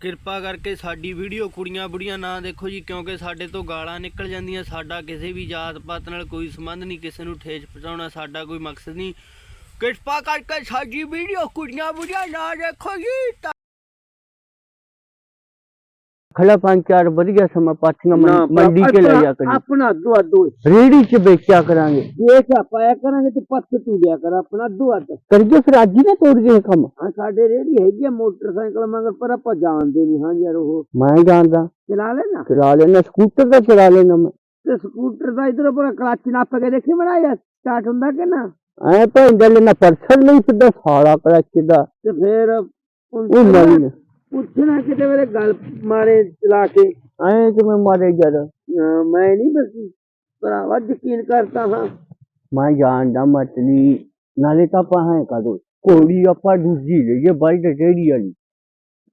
ਕਿਰਪਾ ਕਰਕੇ ਸਾਡੀ ਵੀਡੀਓ ਕੁੜੀਆਂ ਬੁੜੀਆਂ ਨਾ ਦੇਖੋ ਜੀ, ਕਿਉਂਕਿ ਸਾਡੇ ਤੋਂ ਗਾਲਾਂ ਨਿਕਲ ਜਾਂਦੀਆਂ, ਸਾਡਾ ਕਿਸੇ ਵੀ ਜਾਤ ਪਾਤ ਨਾਲ ਕੋਈ ਸੰਬੰਧ ਨਹੀਂ, ਕਿਸੇ ਨੂੰ ਠੇਸ ਪਹੁੰਚਾਉਣਾ, ਸਾਡਾ ਕੋਈ ਮਕਸਦ ਨਹੀਂ। ਕਿਰਪਾ ਕਰਕੇ ਸਾਡੀ ਵੀਡੀਓ ਕੁੜੀਆਂ ਬੁੜੀਆਂ ਨਾ ਦੇਖੋ ਜੀ ਤਾਂ ਖਲਾ ਪੰਜ ਚਾਰ ਵਧੀਆ ਸਮਾਂ ਪਾਥੀਆਂ ਨਾ, ਮੰਡੀ ਕੇ ਲੈ ਜਾ ਆਪਣਾ- ਆਪਣਾ ਦੁਆ ਦੋ ਰੇੜੀ 'ਚ ਵੇਚਿਆ ਕਰਾਂਗੇ ਇਹ ਕਾ ਪਾਇਆ ਕਰਾਂਗੇ ਤੇ ਪੱਤ ਤੂੰ ਲਿਆ ਕਰ ਆਪਣਾ ਦੁਆ ਤੇ ਕਰੀਏ ਫਿਰ ਅੱਜ ਹੀ ਨਾ ਤੋੜ ਗਏ ਕੰਮ ਹਾਂ ਸਾਡੇ ਰੇੜੀ ਹੈਗੀ ਆ ਮੋਟਰਸਾਈਕਲ ਮਗਰ ਪਰ ਆਪਾਂ ਜਾਣਦੇ ਨਹੀਂ ਹਾਂ ਯਾਰ ਉਹ ਮੈਂ ਜਾਣਦਾ ਚਲਾ ਲੈਣਾ ਚਲਾ ਲੈਣਾ ਸਕੂਟਰ ਦਾ ਚਲਾ ਲੈਣਾ ਮੈਂ ਤੇ ਸਕੂਟਰ ਦਾ ਇਧਰ ਪਰ ਕਲੱਚ ਨੱਪ ਕੇ ਦੇਖੀ ਬਣਾ ਯਾਰ ਸਟਾਰਟ ਹੁੰਦਾ ਕਿ ਨਾ ਐ ਭੈਂਦਾ ਲੈਣਾ ਪਰਸਨ ਨਹੀਂ ਸਿੱਧਾ ਸਾਲਾ ਕੜਾਚ ਦਾ ਤੇ ਫੇਰ ਉਹ ਨਹੀਂ ਪੁੱਛਣਾ ਕਿਤੇ ਵੇਲੇ ਗੱਲ ਮਾਰੇ ਚਲਾ ਕੇ। ਐ ਕਿਵੇਂ ਮਾਰੇ ਜਦ? ਮੈਂ ਨਹੀਂ ਬਸ ਭਰਾਵਾ ਯਕੀਨ ਕਰਤਾ ਹਾਂ। ਮੈਂ ਜਾਣਦਾ ਮਤਲੀ ਨਾਲੇ ਤਾਂ ਆਪਾਂ ਹੈ ਕਦੋਂ ਕੋੜੀ ਆਪਾਂ ਦੂਜੀ ਲਈਏ ਬਾਈ ਤੇ ਰੇੜੀ ਵਾਲੀ।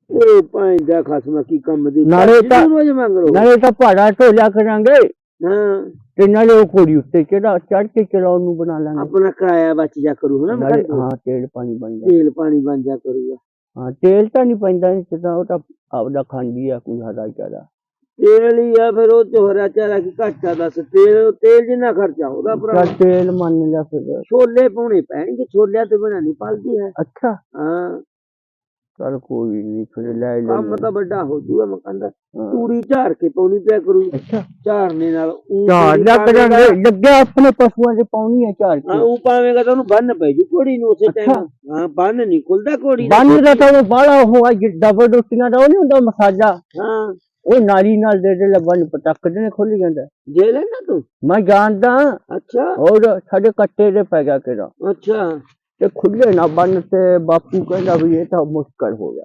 ਉਹ ਭਾਂ ਦਾ ਖਸਮਾ ਕੀ ਕੰਮ ਦੀ। ਨਾਲੇ ਤਾਂ- ਰੋਜ਼ ਮੰਗ ਰੋ ਨਾਲੇ ਤਾਂ ਭਾੜਾ ਢੋਲਿਆ ਕਰਾਂਗੇ। ਹਾਂ। ਤੇ ਨਾਲੇ ਉਹ ਕੋੜੀ ਉੱਤੇ ਚੜਾ ਚੜ ਕੇ ਚਲਾਉਣ ਨੂੰ ਬਣਾ ਲਾਂਗੇ। ਆਪਣਾ ਕਿਰਾਇਆ ਬਚ ਜਾ ਕਰੂ ਹਨਾ ਹਾਂ ਤੇਲ ਪਾਣੀ ਬਣ ਜਾ। ਤੇਲ ਪਾਣੀ ਬਣ ਜਾ ਕਰੂਗਾ। ਹਾਂ ਤੇਲ ਤਾਂ ਨਹੀਂ ਪੈਂਦਾ ਤਾਂ ਉਹ ਤਾਂ ਆਪਦਾ ਖਾਂਦੀ ਆ ਕੋਈ ਹਦਾ ਚਾਰਾ। ਤੇਲ ਹੀ ਆ ਫਿਰ ਉਹ ਚੋਹਰਾ ਚਾਰਾ ਕੀ ਘਾਟਾ ਦੱਸ ਤੇਲ ਤੇਲ ਜਿੰਨਾ ਖਰਚਾ ਉਹਦਾ ਭਰਾ। ਤੇਲ ਮੰਨ ਲਿਆ ਫਿਰ। ਛੋਲੇ ਪਾਉਣੇ ਪੈਣਗੇ ਛੋਲਿਆਂ ਤੇ ਬਣਾ ਨਹੀਂ ਪਲਦੀ ਹੈ। ਅੱਛਾ। ਹਾਂ। ਚਲ ਕੋਈ ਨਹੀਂ ਫਿਰ ਲੈ ਕੰਮ ਲੈ ਤਾਂ ਵੱਡਾ ਹੋ ਜੂਗਾ ਮਕਾਨ ਦਾ। ਤੂੜੀ ਝਾੜ ਕੇ ਪਾਉਣੀ ਪਿਆ ਕਰੂ। ਅੱਛਾ। ਝਾੜਨੇ ਨਾਲ ਊਂ ਝਾੜ ਲੱਗ ਜਾਂਦੇ ਲੱਗਿਆ ਆਪਣੇ ਪਸ਼ੂਆਂ ਦੇ ਪਾਉਣੀ ਆ ਝਾੜ ਹਾਂ ਕੇ ਉਹ ਪਾਵੇਂਗਾ ਤਾਂ ਉਹਨੂੰ ਬੰਨ ਪੈ ਜੂ ਘੋੜੀ ਨੂੰ ਉਸੇ। ਟਾਈਮ ਹਾਂ ਬੰਨ ਨਹੀਂ ਖੁੱਲਦਾ ਦਾ ਬੰਨ ਦਾ ਤਾਂ ਉਹ ਬਾਹਲਾ ਉਹ ਆ ਡਬਲ ਰੋਟੀਆਂ ਦਾ ਉਹ ਨਹੀਂ ਹੁੰਦਾ ਮਸਾਜਾ ਹਾਂ। ਉਹ ਨਾਲੀ ਨਾਲ ਦੇ ਦੇ ਬੰਨ ਪਟਕਦੇ ਨੇ ਖੁੱਲ ਜਾਂਦਾ। ਜੇ ਲੈਣਾ ਤੂੰ? ਮੈਂ ਜਾਣਦਾ। ਅੱਛਾ। ਔਰ ਸਾਡੇ ਕੱਟੇ ਦੇ ਪੈ ਗਿਆ ਕਿਰਾ ਅੱਛਾ। ਤੇ ਖੁੱਲੇ ਨਾ ਬੰਨ ਤੇ ਬਾਪੂ ਕਹਿੰਦਾ ਵੀ ਇਹ ਤਾਂ ਮੁਸ਼ਕਲ ਹੋ ਗਿਆ।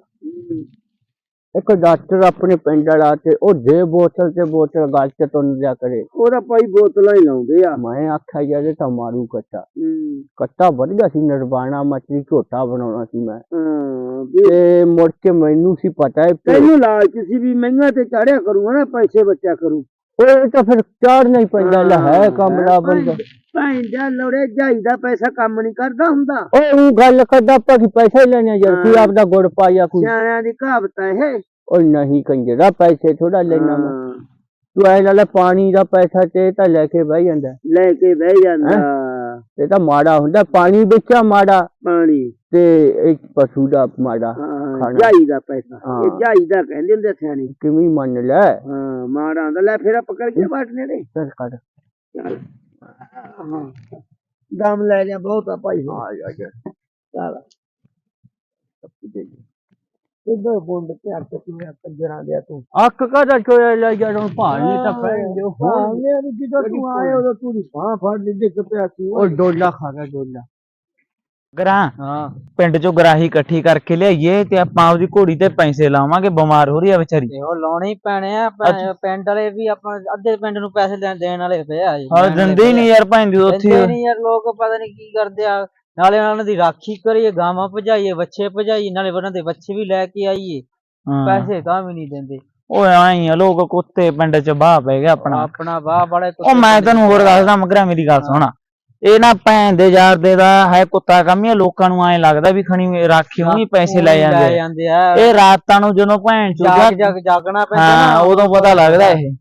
ਇੱਕ ਡਾਕਟਰ ਆਪਣੇ ਪਿੰਡ ਵਾਲਾ ਤੇ ਉਹ ਦੇ ਬੋਤਲ ਤੇ ਬੋਤਲ ਗਾਲ ਚ ਤੁੰਨ ਜਾ ਕਰੇ। ਉਹਦਾ ਭਾਈ ਬੋਤਲਾਂ ਹੀ ਲਾਉਂਦੇ ਆ। ਮੈਂ ਆਖਿਆ ਯਾਰ ਇਹ ਤਾਂ ਮਾਰੂ ਕੱਟਾ। ਕੱਟਾ ਵਧ ਗਿਆ ਸੀ ਨਿਰਵਾਣਾ ਮਛਲੀ ਝੋਟਾ ਬਣਾਉਣਾ ਸੀ ਮੈਂ। ਤੇ ਮੁੜ ਕੇ ਮੈਨੂੰ ਸੀ ਪਤਾ ਹੈ ਕਿ ਤੈਨੂੰ ਲਾਲਚ ਸੀ ਵੀ ਮਹਿੰਗਾ ਤੇ ਚਾੜਿਆ ਕਰੂੰਗਾ ਨਾ ਪੈਸੇ ਬਚਿਆ ਕਰੂ। ਉਹ ਤਾਂ ਫਿਰ ਚਾੜ ਨਹੀਂ ਪੈਂਦਾ ਲੈ ਹੈ ਕਮਰਾ ਬੰਦਾ। ਭਾਈ ਦਾ ਲੋੜੇ ਜਾਈ ਦਾ ਪੈਸਾ ਕੰਮ ਨਹੀਂ ਕਰਦਾ ਹੁੰਦਾ। ਉਹ ਊਂ ਗੱਲ ਕਰਦਾ ਕੀ ਪੈਸੇ ਹੀ ਲੈਣੇ ਯਾਰ ਕੀ ਹਾਂ। ਆਪਦਾ ਗੁੜ ਪਾਇਆ ਕੋਈ। ਸਿਆਣਿਆਂ ਦੀ ਕਹਾਵਤ ਹੈ ਉਹ ਨਹੀਂ ਕੰਜਰਾ ਪੈਸੇ ਥੋੜਾ ਲੈਣਾ ਮੈਂ ਹਾਂ, ਤੂੰ ਐ ਨਾਲ ਪਾਣੀ ਦਾ ਪੈਸਾ ਤੇ ਤਾਂ ਲੈ ਕੇ ਬਹਿ ਜਾਂਦਾ। ਲੈ ਕੇ ਬਹਿ ਜਾਂਦਾ। ਇਹ ਤਾਂ ਮਾੜਾ ਹੁੰਦਾ ਪਾਣੀ ਵਿੱਚਾ ਮਾੜਾ। ਪਾਣੀ। ਤੇ ਇੱਕ ਪਸ਼ੂ ਦਾ ਮਾੜਾ। ਹਾਂ ਖਾਣਾ। ਜਾਈ ਦਾ ਪੈਸਾ। ਹਾਂ। ਇਹ ਜਾਈ ਦਾ ਕਹਿੰਦੇ ਹੁੰਦੇ ਸਿਆਣੇ। ਕਿਵੇਂ ਮੰਨ ਲੈ। ਹਾਂ ਮਾੜਾ ਹੁੰਦਾ ਲੈ ਫੇਰ ਆਪਾਂ ਕਰਕੇ ਬਾਟਨੇ ਦੇ ਚੱਲ ਕਰ ਚੱਲ। ਹਾਂ। ਦਮ ਲੈ ਲਿਆ ਬਹੁਤ ਆ ਭਾਈ। ਹਾਂ ਆ ਜਾ ਜਾ। ਚੱਲ। ਇਧਰ ਬੁੰਡ ਤੇ ਅੱਕ ਤੂੰ ਕੰਜਰਾਂ ਦੇ ਤੂੰ ਅੱਖ ਕਾਦਾ ਚੋਇਆ ਲੈ ਜਾ ਹੁਣ ਭਾਣੀ ਤਾਂ ਪੈਣਗੇ ਹਾਂ ਮੇਰੇ ਜਦੋਂ ਤੂੰ ਆਏ ਉਦੋਂ ਤੂੰ ਦੀ ਸਾਹ ਫੜ ਲਈ ਡਿੱਗ ਪਿਆ ਸੀ। ਉਹ ਡੋਲਾ ਖਾ ਗਿਆ ਡੋਲਾ। ਗਰਾਂ। ਹਾਂ। ਪਿੰਡ ਚੋਂ ਗਰਾਹੀ ਇਕੱਠੀ ਕਰਕੇ ਲਿਆਈਏ ਤੇ ਆਪਾਂ ਉਹਦੀ ਘੋੜੀ ਤੇ ਪੈਸੇ ਲਾਵਾਂਗੇ ਬਿਮਾਰ ਹੋ ਰਹੀ ਆ ਵਿਚਾਰੀ। ਤੇ ਉਹ ਲਾਉਣੇ ਹੀ ਪੈਣੇ ਆ ਪਿੰਡ ਵਾਲੇ ਵੀ ਆਪਾਂ ਅੱਧੇ ਪਿੰਡ ਨੂੰ ਪੈਸੇ ਦੇਣ ਦੇਣ ਵਾਲੇ ਪਏ ਆ ਜੀ। ਹਾਂ ਦਿੰਦੇ ਹੀ ਨਹੀਂ ਯਾਰ ਭੈਣ ਦੀ ਉੱਥੇ ਦਿੰਦੇ ਨਹੀਂ ਯਾਰ ਲੋਕ ਪਤਾ ਨਹੀਂ ਕੀ ਕਰਦੇ ਆ। ਨਾਲੇ ਉਹਨਾਂ ਦੀ ਰਾਖੀ ਕਰੀਏ ਗਾਵਾਂ ਭਜਾਈਏ ਬੱਚੇ ਭਜਾਈਏ ਨਾਲੇ ਉਹਨਾਂ ਦੇ ਬੱਚੇ ਵੀ ਲੈ ਕੇ ਆਈਏ। ਹਾਂ। ਪੈਸੇ ਤਾਂ ਵੀ ਨਹੀਂ ਦਿੰਦੇ। ਓਏ ਆਈ ਆ ਲੋਕ ਕੁੱਤੇ ਪਿੰਡ ਚ ਬਾਹ ਪੈ ਗਿਆ ਆਪਣਾ। ਆਪਣਾ ਵਾਹ ਬੜੇ ਉਹ ਮੈਂ ਤੈਨੂੰ ਹੋਰ ਦੱਸਦਾ ਮਗਰਾ ਮੇਰੀ ਗੱਲ ਸੁਣਾ। ਇਹ ਨਾ ਭੈਣ ਦੇ ਯਾਰ ਦੇ ਦਾ ਹੈ ਕੁੱਤਾ ਕੰਮ ਹੀ ਆ, ਲੋਕਾਂ ਨੂੰ ਐਂ ਲੱਗਦਾ ਵੀ ਖਣੀ ਰਾਖੀ ਉਹਨੀ ਪੈਸੇ ਲੈ ਜਾਂਦੇ ਆ। ਇਹ ਰਾਤਾਂ ਨੂੰ ਜਦੋਂ ਭੈਣ ਜਾਗ ਜਾਗ ਜਾਗਣਾ ਪੈਂਦਾ ਹਾਂ ਉਦੋਂ ਪਤਾ ਲੱਗਦਾ ਇਹ।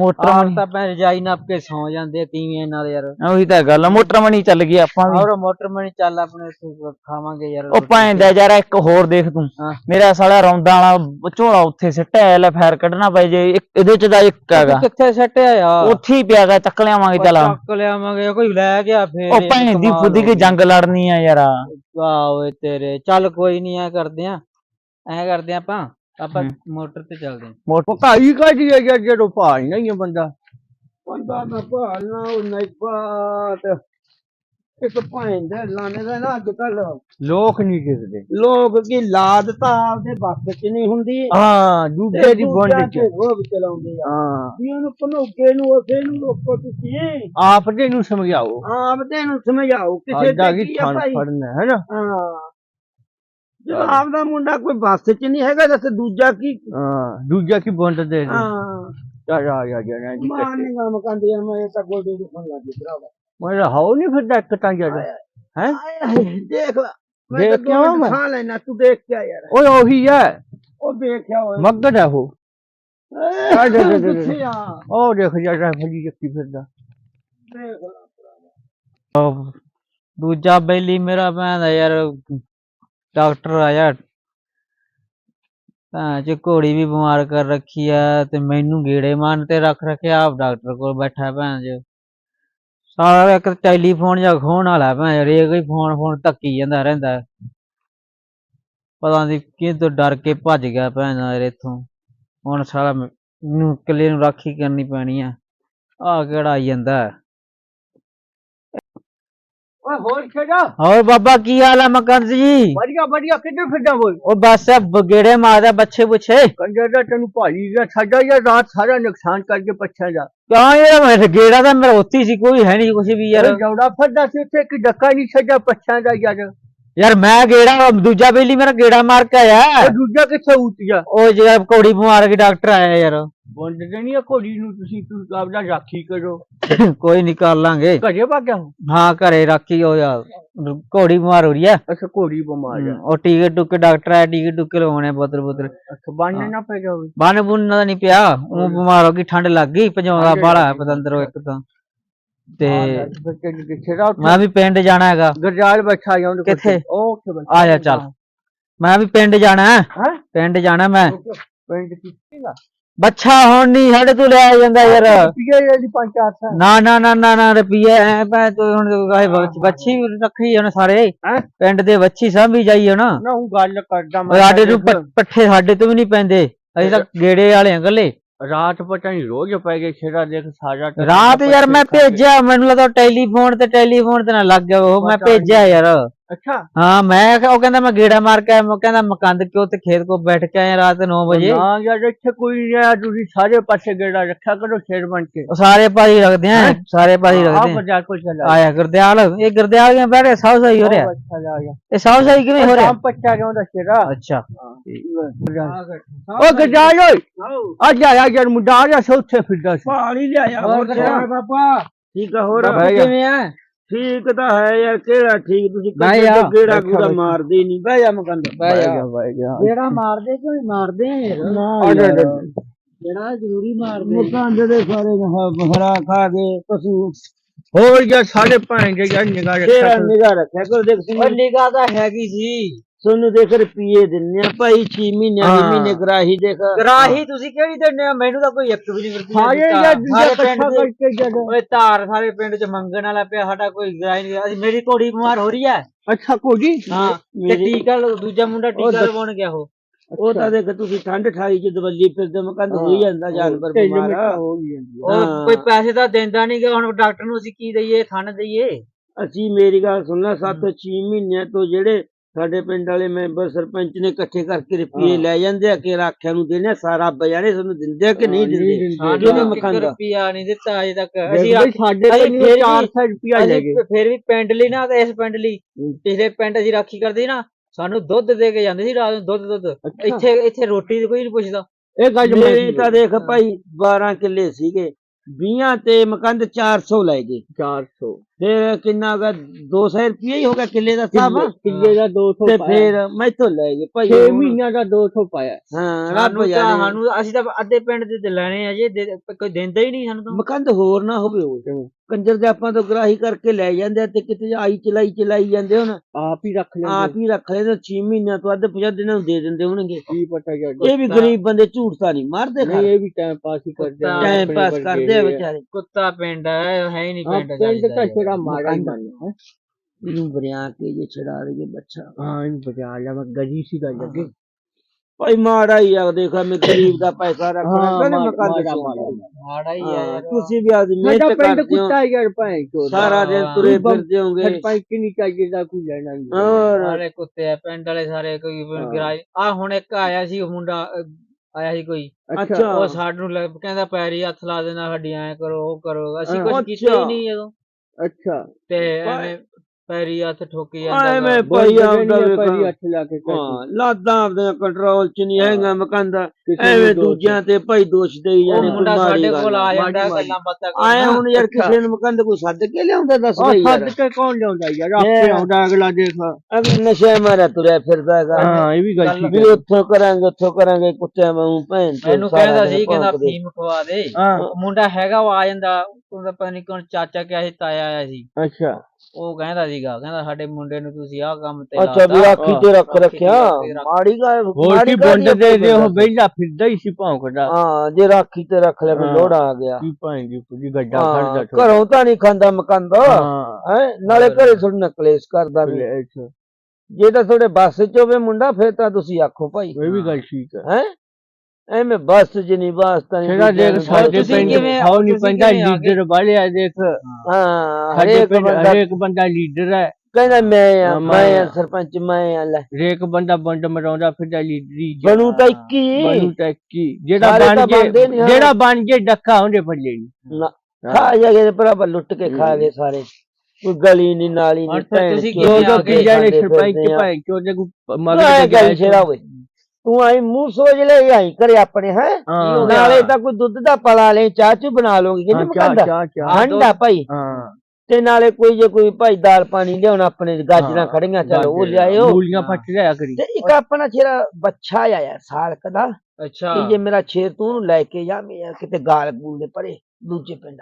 ਮੋਟਰ ਆਪ ਮਣੀ ਤਾਂ ਭੈਣ ਰਜਾਈ ਨੱਪ ਕੇ ਸੌ ਜਾਂਦੇ ਆ ਤੀਵੀਆਂ ਨਾਲ ਯਾਰ। ਉਹੀ ਤਾਂ ਗੱਲ ਆ, ਮੋਟਰ ਮਣੀ ਚੱਲ ਗਈ ਆਪਾਂ ਵੀ। ਔਰ ਮੋਟਰ ਮਣੀ ਚੱਲ ਆਪਣੇ ਉੱਥੇ ਖਾਵਾਂਗੇ ਯਾਰ। ਉਹ ਭੈਣ ਦਾ ਯਾਰ ਇੱਕ ਹੋਰ ਦੇਖ ਤੂੰ। ਹਾਂ। ਮੇਰਾ ਸਾਲਾ ਰੌਂਦਾ ਵਾਲਾ ਝੋਲਾ ਉੱਥੇ ਸਿੱਟਿਆ ਲੈ ਫੈਰ ਕੱਢਣਾ ਪੈ ਜੇ ਇੱਕ- ਇਹਦੇ ਚ ਦਾ ਇੱਕ ਹੈਗਾ। ਕਿੱਥੇ ਸੱਟਿਆ ਯਾਰ ਉੱਥੇ ਹੀ ਪਿਆਗਾ ਚੱਕ ਲਿਆਵਾਂਗੇ ਚੱਲ। ਚੱਕ ਲਿਆਵਾਂਗੇ ਕੋਈ ਲੈ ਗਿਆ ਫੇਰ ਉਹ ਭੈਣ ਦੀ ਫੁੱਦੀ ਕੀ ਜੰਗ ਲੜਨੀ ਆ ਯਾਰ। ਵਾਹ ਓਏ ਤੇਰੇ ਚੱਲ ਕੋਈ ਨਹੀਂ ਐ ਕਰਦੇ ਆ। ਐ ਕਰਦੇ ਆ ਆਪਾਂ। ਆਪਾਂ ਹਮ। ਮੋਟਰ ਤੇ ਚੱਲਦੇ ਆਂ ਮੋਟਰ ਭਾਈ ਕਾਜੀ ਹੈ ਯਾਰ ਜਦੋਂ ਭਾਈ ਨਹੀਂ ਹੈ ਬੰਦਾ। ਬੰਦਾ ਨਾ ਭਾਲਣਾ ਉਹ ਨਹੀਂ ਬਾਤ ਇੱਕ ਭਾਂ ਦੇ ਲਾਣੇ ਦਾ ਨਾ ਅੱਜ ਕੱਲ ਲੋਕ ਨਹੀਂ ਦਿਸਦੇ ਲੋਕ ਕੀ ਲਾਦ ਤਾਂ ਆਪਦੇ ਬੱਸ ਚ ਨਹੀਂ ਹੁੰਦੀ। ਹਾਂ ਦੂਜੇ ਦੀ ਬੁੰਡ ਚ। ਉਹ ਚਲਾਉਂਦੇ ਆ। ਹਾਂ। ਵੀ ਉਹਨੂੰ ਭਨੋਕੇ ਨੂੰ ਉਸੇ ਨੂੰ ਰੋਕੋ ਤੁਸੀਂ। ਆਪ ਦੇ ਨੂੰ ਸਮਝਾਓ। ਆਪਦੇ ਨੂੰ ਸਮਝਾਓ। ਕਿਸੇ ਸਾਡਾ ਤੇ ਕੀ ਕੀ ਆ ਥਣ ਭਾਈ? ਫੜਨਾ ਹੈ ਨਾ? ਹਾਂ। ਜਦੋਂ ਆਪਦਾ ਮੁੰਡਾ ਕੋਈ ਬੱਸ ਚ ਨਹੀਂ ਹੈਗਾ ਤਾਂ ਦੂਜਾ ਕੀ ਹਾਂ ਦੂਜਾ ਕੀ ਬੁੰਡ ਦੇ ਦੇ ਹਾਂ ਚੱਲ ਆ ਜਾ ਜਣਾ ਜੀ ਮਾਂ ਨੇ ਕੰਮ ਕੰਦੇ ਆ ਮੈਂ ਤਾਂ ਗੋਡੇ ਦੁਖਣ ਲੱਗ ਗਈ ਭਰਾਵਾ ਮੈਂ ਹਾਉ ਨਹੀਂ ਫਿਰਦਾ ਇੱਕ ਤਾਂ ਜਦ ਹੈ ਆਏ ਹਾਏ, ਦੇਖ ਲੈ ਮੈਂ ਦੇਖ ਤਾਂ ਕੇ ਆਵਾਂ ਗੋਡ ਮੈਂ? ਖਾ ਲੈਣਾ ਤੂੰ ਦੇਖ ਕੇ ਆ ਯਾਰ ਓਏ ਉਹੀ ਹੈ ਉਹ ਵੇਖਿਆ ਓਏ ਮੱਗੜ ਆ ਉਹ ਆ ਦੇ ਦੇ ਦੇ ਕਿੱਥੇ ਆ ਉਹ ਦੇਖ ਜਾ ਫੜੀ ਚੱਕੀ ਫਿਰਦਾ ਉਹ ਦੂਜਾ ਬੈਲੀ ਮੇਰਾ ਭੈਣ ਦਾ ਯਾਰ ਡਾਕਟਰ ਆਇਆ। ਭੈਣ ਚ ਘੋੜੀ ਵੀ ਬਿਮਾਰ ਕਰ ਰੱਖੀ ਆ ਤੇ ਮੈਨੂੰ ਗੇੜੇ ਮਾਰਨ ਤੇ ਰੱਖ ਰੱਖਿਆ, ਆਪ ਡਾਕਟਰ ਕੋਲ ਬੈਠਾ ਭੈਣ ਚ ਸਾਰਾ ਇੱਕ ਟੈਲੀਫੋਨ ਜਾਂ ਖੋਣ ਵਾਲਾ ਭੈਣ ਰੇਗ ਕੋਈ ਫੋਨ ਫੋਨ ਧੱਕੀ ਜਾਂਦਾ ਰਹਿੰਦਾ। ਪਤਾ ਨਹੀਂ ਕਿਹ ਤੋਂ ਡਰ ਕੇ ਭੱਜ ਗਿਆ ਭੈਣ ਦਾ ਯਾਰ ਇੱਥੋਂ। ਹੁਣ ਸਾਲਾ ਮੈਨੂੰ ਇਕੱਲੇ ਨੂੰ ਰਾਖੀ ਕਰਨੀ ਪੈਣੀ ਆ। ਆ ਕਿਹੜਾ ਆਈ ਜਾਂਦਾ। ਹੈ? ਓਏ ਹੋਰ ਖੇਡਾ? ਹੋਰ ਬਾਬਾ ਕੀ ਹਾਲ ਆ ਮਕੰਦ ਜੀ? ਵਧੀਆ ਵਧੀਆ। ਕਿੱਧਰ ਫਿਰਦਾ ਬੋਲ? ਉਹ ਬਸ ਬਗੇੜੇ ਮਾਰਦਾ ਬੱਚੇ ਪੁੱਛੇ ਕੰਜਰ ਦਾ ਤੈਨੂੰ ਭਾਜੀ ਦਾ ਸਾਡਾ ਯਾਰ ਰਾਤ ਸਾਰਾ ਨੁਕਸਾਨ ਕਰਕੇ ਪੱਛਾ ਜਾ ਕਿਉਂ ਯਾਰ ਮੈਂ ਗੇੜਾ ਤਾਂ ਮੇਰਾ ਹੀ ਸੀ ਕੋਈ ਹੈ ਨਹੀਂ ਕੁਛ ਵੀ ਯਾਰ। ਜੌੜਾ ਫਿਰਦਾ ਸੀ ਉੱਥੇ ਇੱਕ ਡੱਕਾ ਨਹੀਂ ਛੱਡਿਆ ਪੱਛਾ ਦਾ ਯਾਰ। ਯਾਰ ਮੈਂ ਗੇੜਾ ਦੂਜਾ ਬੇਲੀ ਮੇਰਾ ਗੇੜਾ ਮਾਰ ਕੇ ਆਇਆ। ਉਹ ਦੂਜਾ ਕਿੱਥੇ ਉੱਤ ਗਿਆ? ਉਹ ਜਿਹੜਾ ਘੋੜੀ ਬਿਮਾਰ ਕੇ ਡਾਕਟਰ ਆਇਆ ਯਾਰ। ਬੰਦ ਦੇਣੀ ਆ ਘੋੜੀ ਨੂੰ ਤੁਸੀਂ ਤੂੰ ਆਪਦਾ ਰਾਖੀ ਕਰੋ। ਕੋਈ ਨਹੀਂ ਕਰ ਲਾਂਗੇ। ਘਰੇ ਪਾ ਗਿਆ ਹਾਂ ਘਰੇ ਰੱਖੀ ਹੋ ਯਾਰ ਘੋੜੀ ਬਿਮਾਰ ਹੋ ਰਹੀ ਹੈ। ਅੱਛਾ ਘੋੜੀ ਬਿਮਾਰ ਆ। ਉਹ ਟੀਕੇ ਟੁਕੇ ਡਾਕਟਰ ਆਇਆ ਟੀਕੇ ਟੁਕੇ ਲਵਾਉਣੇ ਬੋਤਲ ਬੋਤਲ। ਅੱਛਾ ਬਾਣੇ ਨਾ ਪੈ ਜਾਵੇ ਬੰਨ ਬੁੰਨ ਦਾ ਨਹੀਂ ਪਿਆ। ਉਹ ਬਿਮਾਰ ਹੋ ਗਈ ਠੰਡ ਲੱਗ ਗਈ ਭਜਾਉਂਦਾ ਹਾਂਜੀ। ਪਤੰਦਰੋਂ ਇੱਕ ਤਾਂ। ਤੇ ਕਿੱਥੇ ਦਾ ਮੈਂ ਵੀ ਪਿੰਡ ਜਾਣਾ ਹੈਗਾ। ਗਰਜਾਲ ਬੈਠਾ ਜਾਂ। ਕਿੱਥੇ? ਬੈਠਾ ਆ ਜਾ ਚੱਲ। ਮੈਂ ਵੀ ਪਿੰਡ ਜਾਣਾ। ਹੈ? ਹਾਂ ਪਿੰਡ ਜਾਣਾ ਮੈਂ। ਪਿੰਡ ਕਿੱਥੇਗਾ ਬੱਚਾ ਹੁਣ ਨਹੀਂ ਸਾਡੇ ਤੋਂ ਲਿਆ ਜਾਂਦਾ ਯਾਰ। ਜਿਹੜੀ ਨਾ ਨਾ ਨਾ ਨਾ ਨਾ ਰੁਪਈਆ ਐ ਪੈ ਤੂੰ ਹੁਣ ਬੱਚੀ ਵੀ ਰੱਖੀ ਹੁਣ ਸਾਰੇ। ਹੈਂ? ਪਿੰਡ ਦੇ ਬੱਚੀ ਸਾਂਭੀ ਜਾਈ ਹੁਣ। ਨਾ ਉਹ ਗੱਲ ਕਰਦਾ ਉਹ ਸਾਡੇ ਨੂੰ ਪੱਠੇ ਸਾਡੇ ਤੋਂ ਵੀ ਨਹੀਂ ਪੈਂਦੇ। ਅਸੀਂ ਤਾਂ ਗੇੜੇ ਵਾਲੇ ਆ ਗੱਲੇ ਰਾਤ ਪਤਾ ਨਹੀਂ ਰੋਜ਼ ਪੈ ਗਏ ਛੇੜਾ ਦੇਖ ਸਾਰਾ ਟੱਬਰ ਰਾਤ ਯਾਰ ਮੈਂ। ਭੇਜਿਆ ਮੈਨੂੰ ਲੱਗਾ ਟੈਲੀਫੋਨ ਤੇ ਟੈਲੀਫੋਨ ਤੇ ਨਾ ਲੱਗ ਗਿਆ ਉਹ ਮੈਂ ਪਤਾ ਨੀ। ਭੇਜਿਆ ਯਾਰ ਅੱਛਾ। ਹਾਂ ਮੈਂ ਕਿਹਾ- ਉਹ ਕਹਿੰਦਾ ਮੈਂ ਗੇੜਾ ਮਾਰ ਕੇ ਆਇਆ ਮੈਂ ਕਹਿੰਦਾ ਮਕੰਦ ਕਿਉਂ ਤੇ ਖੇਤ ਕੋ ਬੈਠ ਕੇ ਆਏ ਰਾਤ 9 ਵਜੇ? ਨਾ ਯਾਰ ਇੱਥੇ ਕੋਈ ਨਹੀਂ ਆ ਤੁਸੀਂ ਸਾਰੇ ਪਾਸੇ ਗੇੜਾ ਰੱਖਿਆ ਕਰੋ ਸ਼ੇਰ ਬਣ ਕੇ। ਉਹ ਸਾਰੇ ਭਾਈ ਰੱਖਦੇ ਆ ਹੈਂ? ਸਾਰੇ ਭਾਈ ਆ ਰੱਖਦੇ ਆ। ਬਜਾ ਕੋ ਚਲਾ ਆਇਆ ਗੁਰਦਿਆਲ ਇਹ ਗੁਰਦਿਆਲ ਗਿਆ ਬੈਠੇ ਸਾਉ ਸਹੀ ਹੋ ਰਿਹਾ? ਅੱਛਾ ਜਾ ਗਿਆ ਇਹ ਸਾਉ ਸਹੀ ਕਿਵੇਂ ਹੋ ਰਿਹਾ? ਆਮ ਪੱਚਾ ਕਿਉਂ ਦਾ ਸ਼ੇਰਾ? ਅੱਛਾ। ਉਹ ਗਜਾਲ ਓਏ ਆ ਜਾ ਆ ਯਾਰ ਮੁੰਡਾ ਆ ਜਾ ਸੋ ਉੱਥੇ ਫਿਰਦਾ ਸੀ। ਪਾਣੀ ਲਿਆਇਆ ਹੋਰ? ਬਾਬਾ। ਠੀਕ ਆ ਹੋਰ ਕਿਵੇਂ ਆ? ਠੀਕ ਤਾਂ ਹੈ ਯਾਰ ਕਿਹੜਾ ਠੀਕ ਤੁਸੀਂ ਜਾ। ਬੈਠਾ ਗੂੜਾ ਬੈਠਾ। ਮਾਰਦੇ ਨਹੀਂ ਬਹਿ ਜਾ ਮਕੰਦ ਬਹਿ ਜਾ। ਬਹਿ ਜਾ ਜਿਹੜਾ ਮਾਰਦੇ ਕਿਉਂ ਮਾਰਦੇ ਆ ਯਾਰ ਆ ਜਾ, ਆ ਜਾ। ਜਿਹੜਾ ਜ਼ਰੂਰੀ ਮਾਰਦੇ ਮਕੰਦ ਦੇ ਸਾਰੇ ਹਰਾ ਖਾ ਗਏ ਪਸ਼ੂ ਹੋਰ ਯਾਰ ਸਾਡੇ ਭਾਂਜ ਯਾਰ ਨਿਗਾਹ ਰੱਖਿਆ ਕਰੋ। ਨਿਗਾਹ ਰੱਖਿਆ ਕਰੋ ਦੇਖ ਉਹ ਤੁਹਾਨੂੰ ਨਿਗਾਹ ਤਾਂ ਹੈਗੀ ਸੀ ਤੁਹਾਨੂੰ ਦੇਖ ਰੁਪਈਏ ਦਿੰਨੇ ਆ। ਭਾਈ 6 ਮਹੀਨਿਆਂ ਦੇ ਹਾਂ। ਮਹੀਨੇ ਗਰਾਹੀ ਦੇਖ। ਗਰਾਹੀ ਤੁਸੀਂ ਕਿਹੜੀ ਦਿੰਦੇ ਹੋ? ਮੈਨੂੰ ਤਾਂ ਕੋਈ ਇੱਕ ਵੀ ਨਹੀਂ ਕਰਦੀ ਹਾਂ ਇਹ ਯਾਰ ਦੂਜਾ ਇਕੱਠਾ ਕਰਕੇ ਜਦ। ਓਏ ਧਾਰ ਸਾਰੇ ਪਿੰਡ ਚ ਮੰਗਣ ਵਾਲਾ ਪਿਆ ਸਾਡਾ ਕੋਈ ਗਰਾਹੀ ਨਹੀਂ ਅਸੀਂ ਮੇਰੀ ਘੋੜੀ ਬਿਮਾਰ ਹੋ ਰਹੀ ਹੈ। ਅੱਛਾ ਕੋਜੀ ਹਾਂ ਤੇ ਮੇਰੀ- ਟੀਕਾ ਲ- ਦੂਜਾ ਮੁੰਡਾ ਟੀਕਾ ਦੱਸ- ਲਵਾਉਣ ਗਿਆ ਉਹ। ਉਹ ਤਾਂ ਦੇਖ ਤੁਸੀਂ ਠੰਡ ਠਾਈ ਚ ਦਵੱਲੀ ਫਿਰਦੇ ਮਕੰਦ ਹੋਈ ਜਾਂਦਾ ਜਾਨਵਰ ਬਿਮਾਰ। ਹੋ ਗਈ ਜਾਂਦੀ ਆ। ਉਹ। ਕੋਈ ਪੈਸੇ ਤਾਂ ਦਿੰਦਾ ਨਹੀਂ ਗਾ ਹੁਣ ਡਾਕਟਰ ਨੂੰ ਅਸੀਂ ਕੀ ਦਈਏ? ਖਾਣ ਦਈਏ? ਅਸੀਂ ਮੇਰੀ ਗੱਲ ਸੁਣਨਾ 7-6 ਮਹੀਨਿਆਂ ਤੋਂ ਜਿਹੜੇ ਸਾਡੇ ਪਿੰਡ ਵਾਲੇ ਮੈਂਬਰ ਸਰਪੰਚ ਨੇ ਇਕੱਠੇ ਕਰਕੇ ਰੁਪਏ। ਲੈ ਜਾਂਦੇ ਆ ਕਿ ਰਾਖਿਆਂ ਨੂੰ ਦੇਣੇ ਆ, ਸਾਰਾ ਬਜਾਣੇ ਤੁਹਾਨੂੰ ਦਿੰਦੇ ਆ ਕਿ ਨਹੀਂ ਦਿੰਦੇ। ਸਾਨੂੰ ਮਕਾਨ ਇੱਕ ਦਾ। ਰੁਪਿਆ ਨਹੀਂ ਦਿੱਤਾ ਅਜੇ ਤੱਕ। ਅਸੀਂ ਬਈ ਸਾਡੇ ਤੋਂ ਫਿਰ ਵੀ- 400 ਰੁਪਿਆ ਲੈ ਗਏ। ਅਸੀਂ ਫਿਰ ਵੀ ਪਿੰਡ ਲਈ ਨਾ ਤੇ ਇਸ ਪਿੰਡ ਲਈ। ਪਿਛਲੇ ਪਿੰਡ ਅਸੀਂ ਰਾਖੀ ਕਰਦੇ ਸੀ ਨਾ ਸਾਨੂੰ ਦੁੱਧ ਦੇ ਕੇ ਜਾਂਦੇ ਸੀ ਰਾਤ ਨੂੰ ਦੁੱਧ ਦੁੱਧ। ਇੱਥੇ ਇੱਥੇ ਰੋਟੀ ਦੀ ਕੋਈ ਨਹੀਂ ਪੁੱਛਦਾ। ਇਹ ਗੱਲ ਮੈਂ ਮੇਰੇ ਤਾਂ ਦੇਖ ਭਾਈ 12 ਕਿੱਲੇ ਸੀਗੇ। 20 ਤੇ ਮਕੰਦ 400 ਲੈ ਗਏ। 400 ਫਿਰ ਕਿੰਨਾ ਗਾ 200 ਰੁਪਏ ਹੀ ਹੋ ਗਿਆ ਕਿੱਲੇ ਦਾ ਹਿਸਾਬ ਕਿੱਲੇ ਦਾ 200 ਤੇ ਫਿਰ ਮੈਥੋਂ ਲੈ ਗਏ ਭਾਈ 6 ਹੁਣ। ਮਹੀਨਿਆਂ ਦਾ 200 ਪਾਇਆ। ਹਾਂ ਰੱਬ ਜਾਣੇ। ਸਾਨੂੰ ਅਸੀਂ ਤਾਂ ਅੱਧੇ ਪਿੰਡ ਦੇ ਤੇ ਲੈਣੇ ਆ ਜੇ ਕੋਈ ਦਿੰਦਾ ਹੀ ਨਹੀਂ ਸਾਨੂੰ ਤਾਂ। ਮਕੰਦ ਹੋਰ ਨਾ ਹੋਵੇ ਉਹ। ਕੰਜਰ ਦੇ ਆਪਾਂ ਤੋਂ ਗਰਾਹੀ ਕਰਕੇ ਲੈ ਜਾਂਦੇ ਆ ਤੇ ਕਿਤੇ ਆਈ ਚਲਾਈ ਚਲਾਈ ਜਾਂਦੇ ਹੁਣ। ਆਪ ਹੀ ਰੱਖ ਲੈਂਦੇ ਆਪ ਹੀ। ਰੱਖ ਲੈਂਦੇ 6 ਮਹੀਨਿਆਂ ਤੋਂ ਅੱਧ 50 ਦਿਨਾਂ ਨੂੰ ਦੇ ਦਿੰਦੇ ਹੋਣਗੇ। ਕੀ ਪਤਾ ਯਾਰ ਇਹ ਵੀ ਗਰੀਬ ਬੰਦੇ ਝੂਠ ਤਾਂ ਨਹੀਂ ਮਾਰਦੇ ਨਹੀਂ ਇਹ ਵੀ ਟਾਈਮ ਪਾਸ ਹੀ ਕਰਦੇ ਆ, ਟਾਈਮ ਪਾਸ ਕਰਦੇ ਆ ਵਿਚਾਰੇ। ਕੁੱਤਾ ਪਿੰਡ ਹੈ ਹੈ ਹੀ ਨਹੀਂ ਪਿੰਡ ਪਿੰਡ ਚਾਹੀਦਾ ਤਾਂ। ਛੇੜਾ ਮਾਰਾ ਹੀ ਮਾਰਿਆ ਇਹਨੂੰ ਬਰਿਆ ਕੇ ਜੇ ਛੜਾ ਰਹੀ ਬੱਚਾ। ਹਾਂ ਇਹ ਬਜਾ ਲਿਆ ਮੈਂ ਗਜੀ ਸੀ ਗੱਲ ਲੱਗੇ ਭਾਈ ਮਾੜਾ ਹੀ ਆ ਦੇਖਾ ਮੈਂ ਗਰੀਬ ਦਾ ਪੈਸਾ ਰੱਖਣਾ ਹਾਂ, ਕਹਿੰਦੇ ਮਾੜਾ- ਦੇ ਹੀ ਆ ਯਾਰ। ਤੁਸੀਂ ਵੀ ਆਦਮੀ ਮਿਹਨਤ ਪਿੰਡ ਕਰਦੇ ਹੋ। ਕੁੱਤਾ ਯਾਰ ਭਾਈ ਚੋਦ ਸਾਰਾ ਦਿਨ। ਤੁਰੇ ਫਿਰਦੇ ਹੋਗੇ। ਸਰਪੰਚ ਨਹੀਂ ਚਾਹੀਦਾ ਕੋਈ ਲੈਣਾ ਨਹੀਂ। ਸਾਰੇ ਕੁੱਤੇ ਆ ਪਿੰਡ ਵਾਲੇ ਸਾਰੇ ਕੋਈ। ਗਰਾਜ ਆ ਹੁਣ ਇੱਕ ਆਇਆ ਸੀ ਉਹ ਮੁੰਡਾ ਆਇਆ ਸੀ ਕੋਈ। ਅੱਛਾ। ਉਹ ਸਾਨੂੰ ਲੱਗ- ਕਹਿੰਦਾ ਪੈਰੀ ਹੱਥ ਲਾ ਦੇਣਾ ਸਾਡੀ ਐ ਕਰੋ ਉਹ ਕਰੋ। ਅਸੀਂ। ਕੁਝ ਕੀਤਾ ਹੀ। ਨਹੀਂ ਜਦੋਂ। ਅੱਛਾ। ਤੇ ਐਵੇਂ ਪੈਰੀ ਹੱਥ ਠੋਕੀ ਜਾਂਦਾ ਐਵੇਂ ਗਾ। ਭਾਈ ਆਉਂਦਾ ਪੈਰੀ ਵੇਖਾਂ। ਹੱਥ ਲਾ ਕੇ ਹਾਂ ਲਾਦਾਂ ਆਪਦੇ ਕੰਟਰੋਲ ਚ ਨਹੀਂ ਹੈਗਾ ਮਕੰਦਾ। ਕਿਸੇ ਐਵੇਂ ਦੂਜਿਆਂ ਤੇ ਭਾਈ ਦੋਸ਼ ਦੇਈ ਉਹ ਜਾਂਦੇ ਮੁੰਡਾ ਸਾਡੇ ਕੋਲ ਆ ਜਾਂਦਾ ਗੱਲਾਂ ਬਾਤਾਂ ਆਏ ਹੁਣ ਯਾਰ ਕਿਸੇ ਨੂੰ ਮਕੰਦ ਕੋਈ ਸੱਦ ਕੇ ਲਿਆਉਂਦਾ ਦੱਸ ਬਈ ਯਾਰ। ਕੇ ਕੌਣ ਲਿਆਉਂਦਾ ਯਾਰ? ਆਪੇ ਆਉਂਦਾ ਅਗਲਾ ਦੇਖ। ਅਗਰ ਨਸ਼ੇ ਮਾਰਿਆ ਤੁਰਿਆ ਫਿਰਦਾ ਹੈਗਾ। ਹਾਂ ਇਹ ਵੀ ਗੱਲ ਗੱਲ ਵੀ ਉੱਥੋਂ ਕਰਾਂਗੇ ਉੱਥੋਂ ਕਰਾਂਗੇ ਕੁੱਤੇ ਵਾਂਗੂ ਭੈਣ ਚੋਦ ਮੈਨੂੰ ਸਾਰਾ ਕਹਿੰਦਾ ਦਿਨ ਸੀ ਕਹਿੰਦਾ ਭੌਂਕਦੇ। ਫੀਮ ਖਵਾ ਦੇ। ਹਾਂ। ਮੁੰਡਾ ਹੈਗਾ ਉਹ ਆ ਜਾਂਦਾ। ਉਹਦਾ ਪਤਾ ਨਹੀਂ ਕੌਣ ਚਾਚਾ ਕਿਹਾ ਸੀ ਤਾਇਆ ਆਇਆ ਸੀ। ਅੱਛਾ। ਉਹ ਕਹਿੰਦਾ ਸੀਗਾ ਕਹਿੰਦਾ ਸਾਡੇ ਮੁੰਡੇ ਨੂੰ ਤੁਸੀਂ ਆਹ ਕੰਮ ਤੇ ਅੱਛਾ ਵੀ। ਆਖੀ ਤੇ ਰੱਖ ਰੱਖਿਆ। ਮਾੜੀ ਗੱਲ ਹੋਰ ਮਾੜੀ ਕੀ ਦੇ ਦੇ ਉਹ। ਬੈਠਾ ਫਿਰਦਾ ਹੀ ਸੀ ਭੌਂਕਦਾ ਹਾਂ ਜੇ ਰਾਖੀ ਤੇ ਰੱਖ ਲਿਆ। ਲੋੜਾ ਆ ਗਿਆ। ਕੀ ਭਾਂਜੀ ਪੂਰੀ ਗੱਡਾ ਹਾਂ, ਖੜਦਾ। ਘਰੋਂ ਤਾਂ ਨਹੀਂ ਖਾਂਦਾ ਮਕੰਦ। ਹਾਂ। ਹੈ ਨਾਲੇ ਘਰੇ ਥੋੜੀ ਨਕਲੇਸ਼ ਕਰਦਾ ਵੀ। ਜੇ ਤਾਂ ਤੁਹਾਡੇ ਬੱਸ ਚ ਹੋਵੇ ਮੁੰਡਾ ਫਿਰ ਤਾਂ ਤੁਸੀਂ ਆਖੋ ਭਾਈ। ਇਹ ਵੀ ਗੱਲ ਠੀਕ ਹੈ। ਹੈ? ਐਵੇਂ ਬੱਸ ਨਹੀਂ ਵਾਸਤਾ ਨਹੀਂ ਜਿਹੜਾ ਦੂਜਿਆਂ ਦੇਖ ਸਾਡੇ ਪਿੰਡ ਖਾਓ ਨਹੀਂ ਪੈਂਦਾ? ਲੀਡਰ ਵਾਲਿਆ ਦੇਖ। ਹਾਂ ਹਰੇਕ ਬੰਦਾ ਹਰੇਕ ਬੰਦਾ ਲੀਡਰ ਹੈ। ਕਹਿੰਦਾ ਮੈਂ ਆ ਮੈਂ ਆ। ਸਰਪੰਚ ਮੈਂ ਆ ਲੈ। ਹਰੇਕ ਬੰਦਾ ਬੰਡ ਮਰਾਉਂਦਾ ਫਿਰਦਾ ਲੀਡਰੀ ਬਣੂ ਤਾਂ ਇੱਕੀ ਬਣੂ ਤਾਂ ਕੀ ਜਿਹੜਾ ਸਾਰੇ ਬਣ ਜੇ। ਜਿਹੜਾ ਬਣ ਜੇ ਡੱਕਾ ਹੁੰਦੇ ਫੱਲੇ ਨਹੀਂ ਨਾ, ਖਾ ਜਾਗੇ ਭਰਾਵਾ ਲੁੱਟ ਕੇ ਖਾ ਗਏ ਸਾਰੇ। ਕੋਈ ਗਲੀ ਨਹੀਂ ਨਾਲੀ ਨਹੀਂ ਤੁਸੀਂ ਕਿਵੇਂ ਜੋ ਜੋ ਨੇ ਖਾਂਦੇ ਸਰਪੰਚ। ਭਾਈ ਚੋਦੇ ਕੋ ਤੂੰ ਮਗਰ ਗੱਲ ਛੇੜਾ ਓਏ। ਤੂੰ ਆਈ ਮੂੰਹ ਸੋਚ ਲੈ ਆਈ ਕਰੇ ਆਪਣੇ ਹੈ? ਹਾਂ। ਨਾਲੇ ਤਾਂ ਕੋਈ ਦੁੱਧ ਦਾ ਪਲਾ ਲੈ ਚਾਹ ਚੂ ਬਣਾ ਲਓਗੇ ਹਾਂ, ਕਿੰਨੇ ਮਕੰਦਾ ਠੰਡਾ ਭਾਈ। ਹਾਂ। ਤੇ ਨਾਲੇ ਕੋਈ ਜੇ ਕੋਈ ਭਾਈ ਦਾਲ ਪਾਣੀ ਲਿਆਉਣਾ ਆਪਣੇ ਗਾਜਰਾਂ ਹਾਂ, ਖੜੀਆਂ ਚਲੋ ਉਹ ਲਿਆਇਓ। ਮੂਲੀਆਂ ਹਾਂ। ਫੱਟ ਲਿਆ ਕਰੀ। ਤੇ ਇੱਕ ਆਪਣਾ ਛੇਰਾ ਬੱਚਾ ਆ ਯਾਰ ਸਾਲਕ ਦਾ। ਅੱਛਾ। ਕਿ ਜੇ ਮੇਰਾ ਛੇਰ ਤੂੰ ਲੈ ਕੇ ਜਾ ਮੈਂ ਕਿਤੇ ਗਾਲ ਗੂਲ ਦੇ ਪਰੇ ਦੂਜੇ ਪਿੰਡ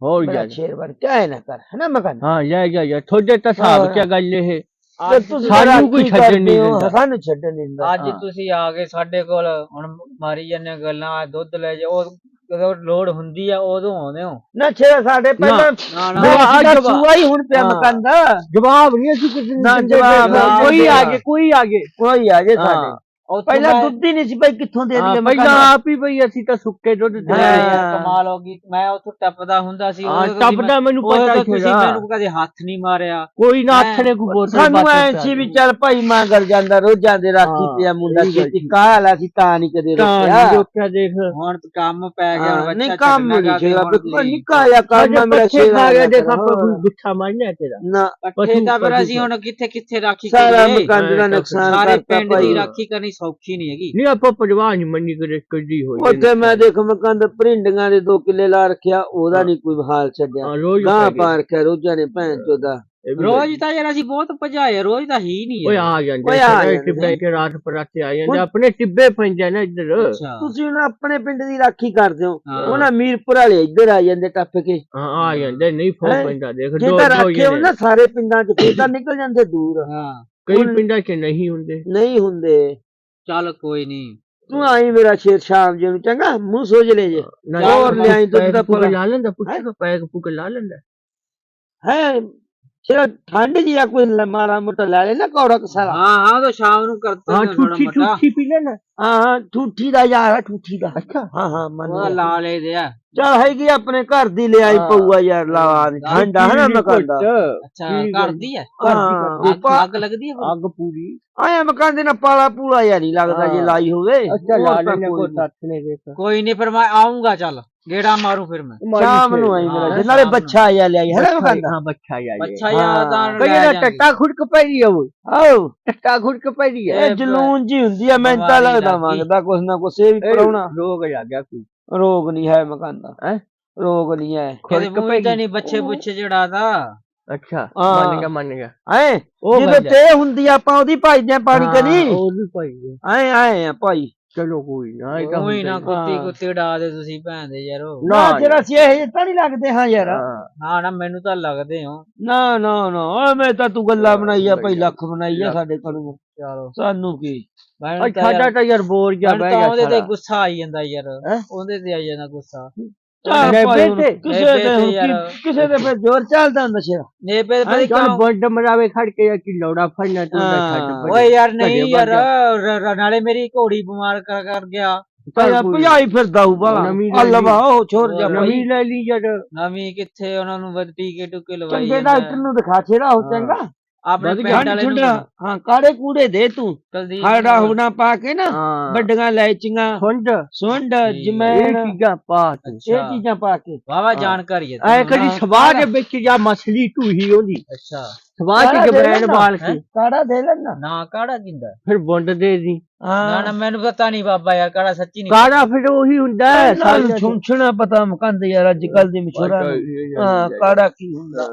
ਹੋਰ ਮੇਰਾ ਜਾ ਛੇਰ ਬਣ ਕੇ ਆਏ ਨਾ ਕਰ ਹਨਾ ਮਕਨ ਹਾਂ ਜਾ ਜਾ ਜਾ ਥੋੜੇ ਤਾਂ ਹਿਸਾਬ ਹਾਂ। ਚ ਗੱਲ ਇਹ? ਤੇ ਤੁਸੀਂ ਸਾਨੂੰ ਕੋਈ ਛੱਡਣ ਨਹੀਂ ਦਿੰਦਾ। ਸਾਨੂੰ ਛੱਡਣ ਨਹੀਂ ਦਿੰਦਾ ਅੱਜ ਹਾਂ। ਤੁਸੀਂ ਆ ਗਏ ਸਾਡੇ ਕੋਲ ਹੁਣ ਮਾਰੀ ਜਾਂਦੇ ਗੱਲਾਂ ਦੁੱਧ ਲੈ ਜਾ ਉਹ ਜਦੋਂ ਲੋੜ ਹੁੰਦੀ ਆ ਉਦੋਂ ਆਉਂਦੇ ਹੋ ਨਾ ਛੇਰਾ ਸਾਡੇ ਪਹਿਲਾਂ ਨਾ ਨਾ ਜਵਾਬ- ਮੈਂ ਜਵਾਬ- ਸੂਆ ਹੀ ਹੁਣ ਪਿਆ ਹਾਂ। ਮਕਨ ਦਾ ਜਵਾਬ ਨਹੀਂ ਅਸੀਂ ਕਿਸੇ ਨੂੰ ਨਾ ਦਿੰਦੇ ਜਵਾਬ। ਨਾ ਕੋਈ ਜਵਾਬ। ਆਗੇ ਕੋਈ ਆਗੇ ਕੋਈ ਆ ਜੇ ਸਾਡੇ ਉੱਥੋਂ ਪਹਿਲਾਂ ਮੈਂ- ਦੁੱਧ ਹੀ ਨਹੀਂ ਸੀ ਭਾਈ ਕਿੱਥੋਂ ਦੇ ਹਾਂ, ਦਈਏ ਪਹਿਲਾਂ ਮਕਨ ਆਪ ਹੀ ਬਈ ਅਸੀਂ ਤਾਂ ਸੁੱਕੇ ਦੁੱਧ ਤੇ ਮੈਂ ਹਾਂ। ਯਾਰ ਕਮਾਲ ਹੋ ਗਈ। ਮੈਂ ਉੱਥੋਂ ਟੱਪਦਾ ਹੁੰਦਾ ਸੀ ਹਾਂ ਉਦੋਂ ਤੁਸੀਂ ਟੱਪਦਾ ਮੈਨੂੰ ਪਤਾ ਤਾਂ ਤੁਸੀਂ ਸੀਗਾ ਮੈਨੂੰ ਕਦੇ ਹੱਥ ਨਹੀਂ ਮਾਰਿਆ। ਕੋਈ ਨਾ ਮੈਂ- ਹੱਥ ਨੇ ਕੋਈ ਬੋਤਲ ਸਾਨੂੰ ਐ ਸੀ ਵੀ ਚੱਲ ਭਾਈ ਮੰਗਰ ਜਾਂਦਾ ਰੋਜ਼ਾਂ ਦੇ ਹਾਂ, ਤੇ ਆ ਮੁੰਡਾ ਇਹ ਗੱਲ ਠੀਕ। ਕਾਹਲਾ ਸੀ ਤਾਂ ਨਹੀਂ ਕਦੇ ਤਾਂ ਰੋਕਿਆ। ਨਹੀਂ ਰੋਕਿਆ ਦੇਖ। ਹੁਣ ਤਾਂ ਕੰਮ ਪੈ ਗਿਆ ਹੁਣ ਹਾਂ, ਬੱਚਾ ਨਹੀਂ ਕੰਮ ਛੱਡਣਾ ਨਹੀਂ ਗਾ ਤੇ ਹੁਣ ਤੁਸੀਂ- ਨਿੱਕਾ ਜਿਹਾ ਕੰਮ ਆ ਮੇਰਾ ਪੱਠੇ ਛੇੜਾ ਖਾ ਗਿਆ ਦੇਖ ਆਪਾਂ ਕੋਈ ਗੁੱਠਾ ਮਾਰਨਾ ਤੇਰਾ। ਨਾ ਪੱਠੇ ਤਾਂ ਫਿਰ ਪਸ਼ੂ- ਅਸੀਂ ਹੁਣ ਕਿੱਥੇ ਕਿੱਥੇ ਰਾਖੀ ਸਾਰਾ ਕਰੀਏ? ਮਕੰਦ ਦਾ ਨੁਕਸਾਨ ਸਾਰੇ ਕਰਤਾ ਪਿੰਡ ਦੀ ਰਾਖੀ ਕਰਨੀ ਸੌਖੀ ਨਹੀਂ ਹੈਗੀ। ਨਹੀਂ ਆਪਾਂ ਪਰਵਾਹ ਨਹੀਂ ਮੰਨੀ ਕਰੇ ਕਦੀ ਹੋਈ ਉੱਥੇ ਮੈਂ ਦੇਖ ਮਕੰਦ ਭਰਿੰਡੀਆਂ ਦੇ ਦੋ ਕਿੱਲੇ ਲਾ ਰੱਖਿਆ ਉਹਦਾ ਨਹੀਂ ਕੋਈ ਹਾਲ ਛੱਡਿਆ। ਗਾਂ ਪੈ ਗਏ। ਪਾ ਰੱਖਿਆ ਰੋਜ਼ਾਂ ਨੇ ਭੈਣ ਚੋਦਾ। ਰੋਜ਼ ਤਾਂ ਯਾਰ ਅਸੀਂ ਬਹੁਤ ਭਜਾਏ ਰੋਜ਼ ਤਾਂ ਹੀ ਨਹੀਂ ਓਏ ਆ ਜਾਂਦੇ। ਟਿੱਬੇ ਕੇ ਰਾਤ ਪਰਾਤੇ ਆ ਜਾਂਦੇ ਆਪਣੇ ਟਿੱਬੇ ਪੈਂਦੇ ਨੇ ਇੱਧਰ। ਤੁਸੀਂ ਹੁਣ ਆਪਣੇ ਪਿੰਡ ਦੀ ਰਾਖੀ ਕਰਦੇ ਹੋ। ਉਹਨਾਂ ਮੀਰਪੁਰ ਵਾਲੇ ਇੱਧਰ ਆ ਜਾਂਦੇ ਟੱਪ ਕੇ। ਹਾਂ ਆ ਜਾਂਦੇ ਨਹੀਂ ਫੋ ਹੈਂ? ਪੈਂਦਾ ਦੇਖ ਜੇ ਦੋ ਦੋ ਰੱਖੇ ਹੋ ਜਣੇ। ਨਾ ਸਾਰੇ ਪਿੰਡਾਂ ਚ ਫੇਰ ਤਾਂ ਨਿਕਲ ਜਾਂਦੇ ਦੂਰ। ਹਾਂ। ਕਈ ਪਿੰਡਾਂ 'ਚ ਨਹੀਂ ਹੁੰਦੇ। ਨਹੀਂ ਹੁੰਦੇ। ਚੱਲ ਕੋਈ ਨਹੀਂ ਤੂੰ ਆਈ ਮੇਰਾ ਸ਼ੇਰ ਸ਼ਾਮ ਜੀ ਨੂੰ ਚੰਗਾ? ਮੂੰਹ ਸੋਜ ਲੈ ਜੇ। ਨਾ ਹੋਰ ਲਿਆਈ ਦੁੱਧ ਦਾ ਪੁੱਕ ਭਲਾ। ਲਾ ਲੈਂਦਾ ਪੁੱਛ ਪੈਗ ਪੁੱਕ ਲਾ ਲੈਂਦਾ। ਹੈ? ਚਲੋ ਠੰਡ ਜੀ ਆ ਕੋਈ ਲ- ਮਾੜਾ ਮੋਟਾ ਲੈ ਲੈ ਨਾ ਕੌੜਾ ਕਸਾਲਾ। ਹਾਂ ਹਾਂ ਤਾਂ ਸ਼ਾਮ ਨੂੰ ਕਰਤੇ ਹਾਂ ਨੇ ਥੋੜਾ ਠੂਠੀ ਮੋਟਾ। ਠੂਠੀ ਪੀ ਲੈਣਾ। ਹਾਂ ਠੂਠੀ ਦਾ ਯਾਰ ਆ, ਠੂਠੀ ਦਾ। ਅੱਛਾ। ਹਾਂ ਹਾਂ ਮੰਨ ਉਹਦਾ ਗਿਆ। ਲਾ ਲੈ ਦਿਆ ਚੱਲ ਹੈਗੀ ਆਪਣੇ ਘਰ ਦੀ ਲਿਆਈ ਹਾਂ। ਪਊਆ ਯਾਰ ਲਾ ਦੇ। ਠੰਡਾ ਹੈ ਨਾ ਮਕਾਨ ਦਾ ਅੱਛਾ ਠੀਕ ਹੈ। ਕਰਦੀ ਹੈ ਹਾਂ ਅੱਗ ਅੱਗ ਲੱਗਦੀ ਹੈ ਅੱਗ ਪੂਰੀ। ਆਇਆ ਮਕਾਨ ਦੇ ਨਾ ਪਾਲਾ ਪੂਲਾ ਯਾਰ ਨਹੀਂ ਲੱਗਦਾ ਜੇ ਹਾਂ। ਲਾਈ ਹੋਵੇ। ਅੱਛਾ ਹੋਰ ਲਾ ਤਾਂ ਲੈਣੇ ਕੋਈ ਕੋ ਨੀ। ਤੱਤ ਨੇ ਦੇਖ ਕੋਈ ਨਹੀਂ ਫਿਰ ਮੈਂ ਆਉਂਗਾ ਚੱਲ। ਗੇੜਾ ਮਾਰੂ ਫਿਰ ਮੈਂ ਸ਼ਾਮ ਨੂੰ ਆਈ ਮੇਰਾ ਜੇ ਨਾਲੇ। ਬੱਚਾ ਆਇਆ ਲਿਆਈ ਹੈ ਨਾ ਮਕਾਨ ਦਾ ਹਾਂ ਬੱਚਾ ਅੱਛਾ ਹਾਂ। ਯਾਰ ਤਾਂ ਕਈ ਜਾਂਗੇ। ਟੱਟਾ ਖੁੜਕ ਪੈ ਰਹੀ ਆ ਉਹ ਆਓ ਟੱਟਾ ਖੁੜਕ ਪੈ ਰਹੀ ਹੈ ਇਹ ਜਲੂਨ ਜੀ ਹੁੰਦੀ ਆ ਮੈਨੂੰ ਤਾਂ ਲੱਗਦਾ। ਮੰਗਦਾ ਕੁਛ ਨਾ ਕੁਛ ਇਹ ਵੀ ਪਰਾਉਣਾ ਰੋਗ ਆ ਗਿਆ ਕੋਈ ਰੋਗ ਨਹੀਂ ਹੈ ਮਕਾਨ ਦਾ ਹੈਂ? ਰੋਗ ਨਹੀਂ ਹੈ ਖੁੜਕ ਪੈ ਤਾਂ ਗਈ ਨਹੀਂ ਬੱਚੇ ਬੁੱਚੇ ਜਿਹੜਾ ਦਾ ਅੱਛਾ। ਮੰਨ ਗਿਆ ਮੰਨ ਗਿਆ ਐ ਜਦੋਂ। ਤੇ ਹੁੰਦੀ ਆ, ਆਪਾਂ ਉਹਦੀ ਭਾਈਦੇ ਆ ਪਾਣੀ ਹਾਂ, ਕਰੀ ਉਹ ਵੀ ਭਾਈ ਹੈ। ਐ ਐ ਆ ਭਾਈ ਚਲੋ ਕੋਈ ਨਾ ਇਹ ਤਾਂ ਕੋਈ ਨਾ ਹੁੰਦਾ ਹੀ। ਕੁੱਤੀ ਹਾਂ। ਕੁੱਤੀ ਡਾ ਦੇ ਤੁਸੀਂ ਭੈਣ ਦੇ ਯਾਰੋ ਨਾ ਨਾ ਤੇਰਾ ਸੀ ਇਹ ਤਾਂ ਨਹੀਂ ਲੱਗਦੇ ਹਾਂ ਯਾਰ ਹਾਂ। ਹਾਂ ਨਾ ਮੈਨੂੰ ਤਾਂ ਲੱਗਦੇ ਹੋ ਨਾ ਨਾ ਨਾ ਐਵੇਂ ਤਾਂ ਤੂੰ ਗੱਲਾਂ ਬਣਾਈ ਆ ਭਾਈ ਲੱਖ ਬਣਾਈ ਆ। ਸਾਡੇ ਕੋਲੋਂ ਚਲੋ ਸਾਨੂੰ ਕੀ ਮੈਨੂੰ ਅੱਛਾ ਤਾਂ ਸਾਡਾ ਤਾਂ ਯਾਰ ਬੋਰ ਜਾ ਮੈਨੂੰ ਬਹਿ ਤਾਂ ਗਿਆ ਉਹਦੇ ਤੇ। ਗੁੱਸਾ ਆਈ ਜਾਂਦਾ ਯਾਰ ਹੈਂ? ਉਹਦੇ ਤੇ ਆਈ ਜਾਂਦਾ ਗੁੱਸਾ ਚੱਲ ਨੇਬੇ ਭਾਈ ਹੁਣ ਤੇ? ਕਿਸੇ ਨੇਬੇ ਦੇ ਤੇ ਹੁਣ ਯਾਰ। ਕੀ- ਕਿਸੇ ਦੇ ਫਿਰ ਜ਼ੋਰ ਚੱਲਦਾ ਹੁੰਦਾ ਸ਼ੇਰ ਨੇਪੇ ਹਾਂ, ਪਰ ਚੱਲ ਬੰਡ ਮਰਾਵੇ ਖੜ ਕੇ ਜਾਂ ਕਿ ਲੌੜਾ ਫੜਨਾ ਤੂੰ ਤਾਂ ਹਾਂ। ਛੱਡ ਪਰੇ। ਓਏ ਯਾਰ ਨਹੀਂ ਯਾਰ ਵਗ ਰ- ਰ- ਨਾਲੇ ਮੇਰੀ ਘੋੜੀ ਬਿਮਾਰ ਕਰ ਕਰ ਗਿਆ ਭਾਈ ਕੋਈ- ਭਜਾਈ ਫਿਰਦਾ ਹੂ ਬਾਲਾ ਨਵੀਂ ਲੈ ਅੱਲਾ ਲਈ। ਵਾ ਉਹ ਛੋੜ ਜਾ ਭਾਈ ਨਵੀਂ ਲੈ ਲਈ ਜਦ ਨਵੀਂ ਕਿੱਥੇ ਉਹਨਾਂ ਨੂੰ ਵਧ ਟੀਕੇ ਟੁਕੇ ਲਵਾਈ ਚੰਗੇ ਜਾਂਦਾ ਡਾਕਟਰ ਨੂੰ ਦਿਖਾ ਛੇੜਾ ਹੋ ਚੰਗਾ ਆਪਣੇ ਵੱਧ ਪਿੰਡ ਗਿਆ ਵਾਲੇ ਨੂੰ ਛੁੱਡਾ ਹਾਂ ਕਾੜੇ ਕੂੜੇ ਦੇ ਤੂੰ। ਕੁਲਦੀਪ ਹਾੜਾ ਹੁਣਾ ਪਾ ਕੇ ਨਾ ਹਾਂ। ਵੱਡੀਆਂ ਲੈਚੀਆਂ ਸੁੰਡ। ਸੁੰਡ ਠੀਕ। ਇਹ ਜਮੈਣ ਚੀਜ਼ਾਂ ਪਾ ਤੂੰ। ਇਹ ਚੀਜ਼ਾਂ ਪਾ ਕੇ। ਵਾਵਾ ਜਾਣਕਾਰੀ ਹੈ ਐ ਤੈਨੂੰ। ਕਦੀ ਹਾਂ, ਸਵਾਹ ਦੇ ਵਿੱਚ ਜਾਂ ਮਛਲੀ ਢੂਹੀ ਉਹਦੀ। ਅੱਛਾ। ਸਵਾਹ ਕਾੜਾ ਚ ਦੇ ਜਬੈਣ ਲੈਣਾ, ਬਾਲ ਕੇ। ਕਾੜਾ ਦੇ ਲੈਣਾ। ਨਾ ਕਾੜਾ ਕਿੰਦਾ? ਫਿਰ ਬੁੰਡ ਦੇ ਦੀ। ਨਾ ਨਾ ਮੈਨੂੰ ਪਤਾ ਨਹੀਂ ਬਾਬਾ ਯਾਰ ਕਾੜਾ ਸੱਚੀ ਨਹੀਂ। ਕਾੜਾ ਫਿਰ ਉਹੀ ਹੁੰਦਾ ਹੈ ਸਾਨੂੰ ਸਾਰੀਆਂ ਛੁੰਛਣਾ ਪਤਾ ਮਕੰਦ ਯਾਰ ਅੱਜ ਕੱਲ ਦੇ ਮਸ਼ਹੂਰਾਂ ਨੂੰ। ਹਾਂ ਕਾੜਾ ਕੀ ਹੁੰਦਾ?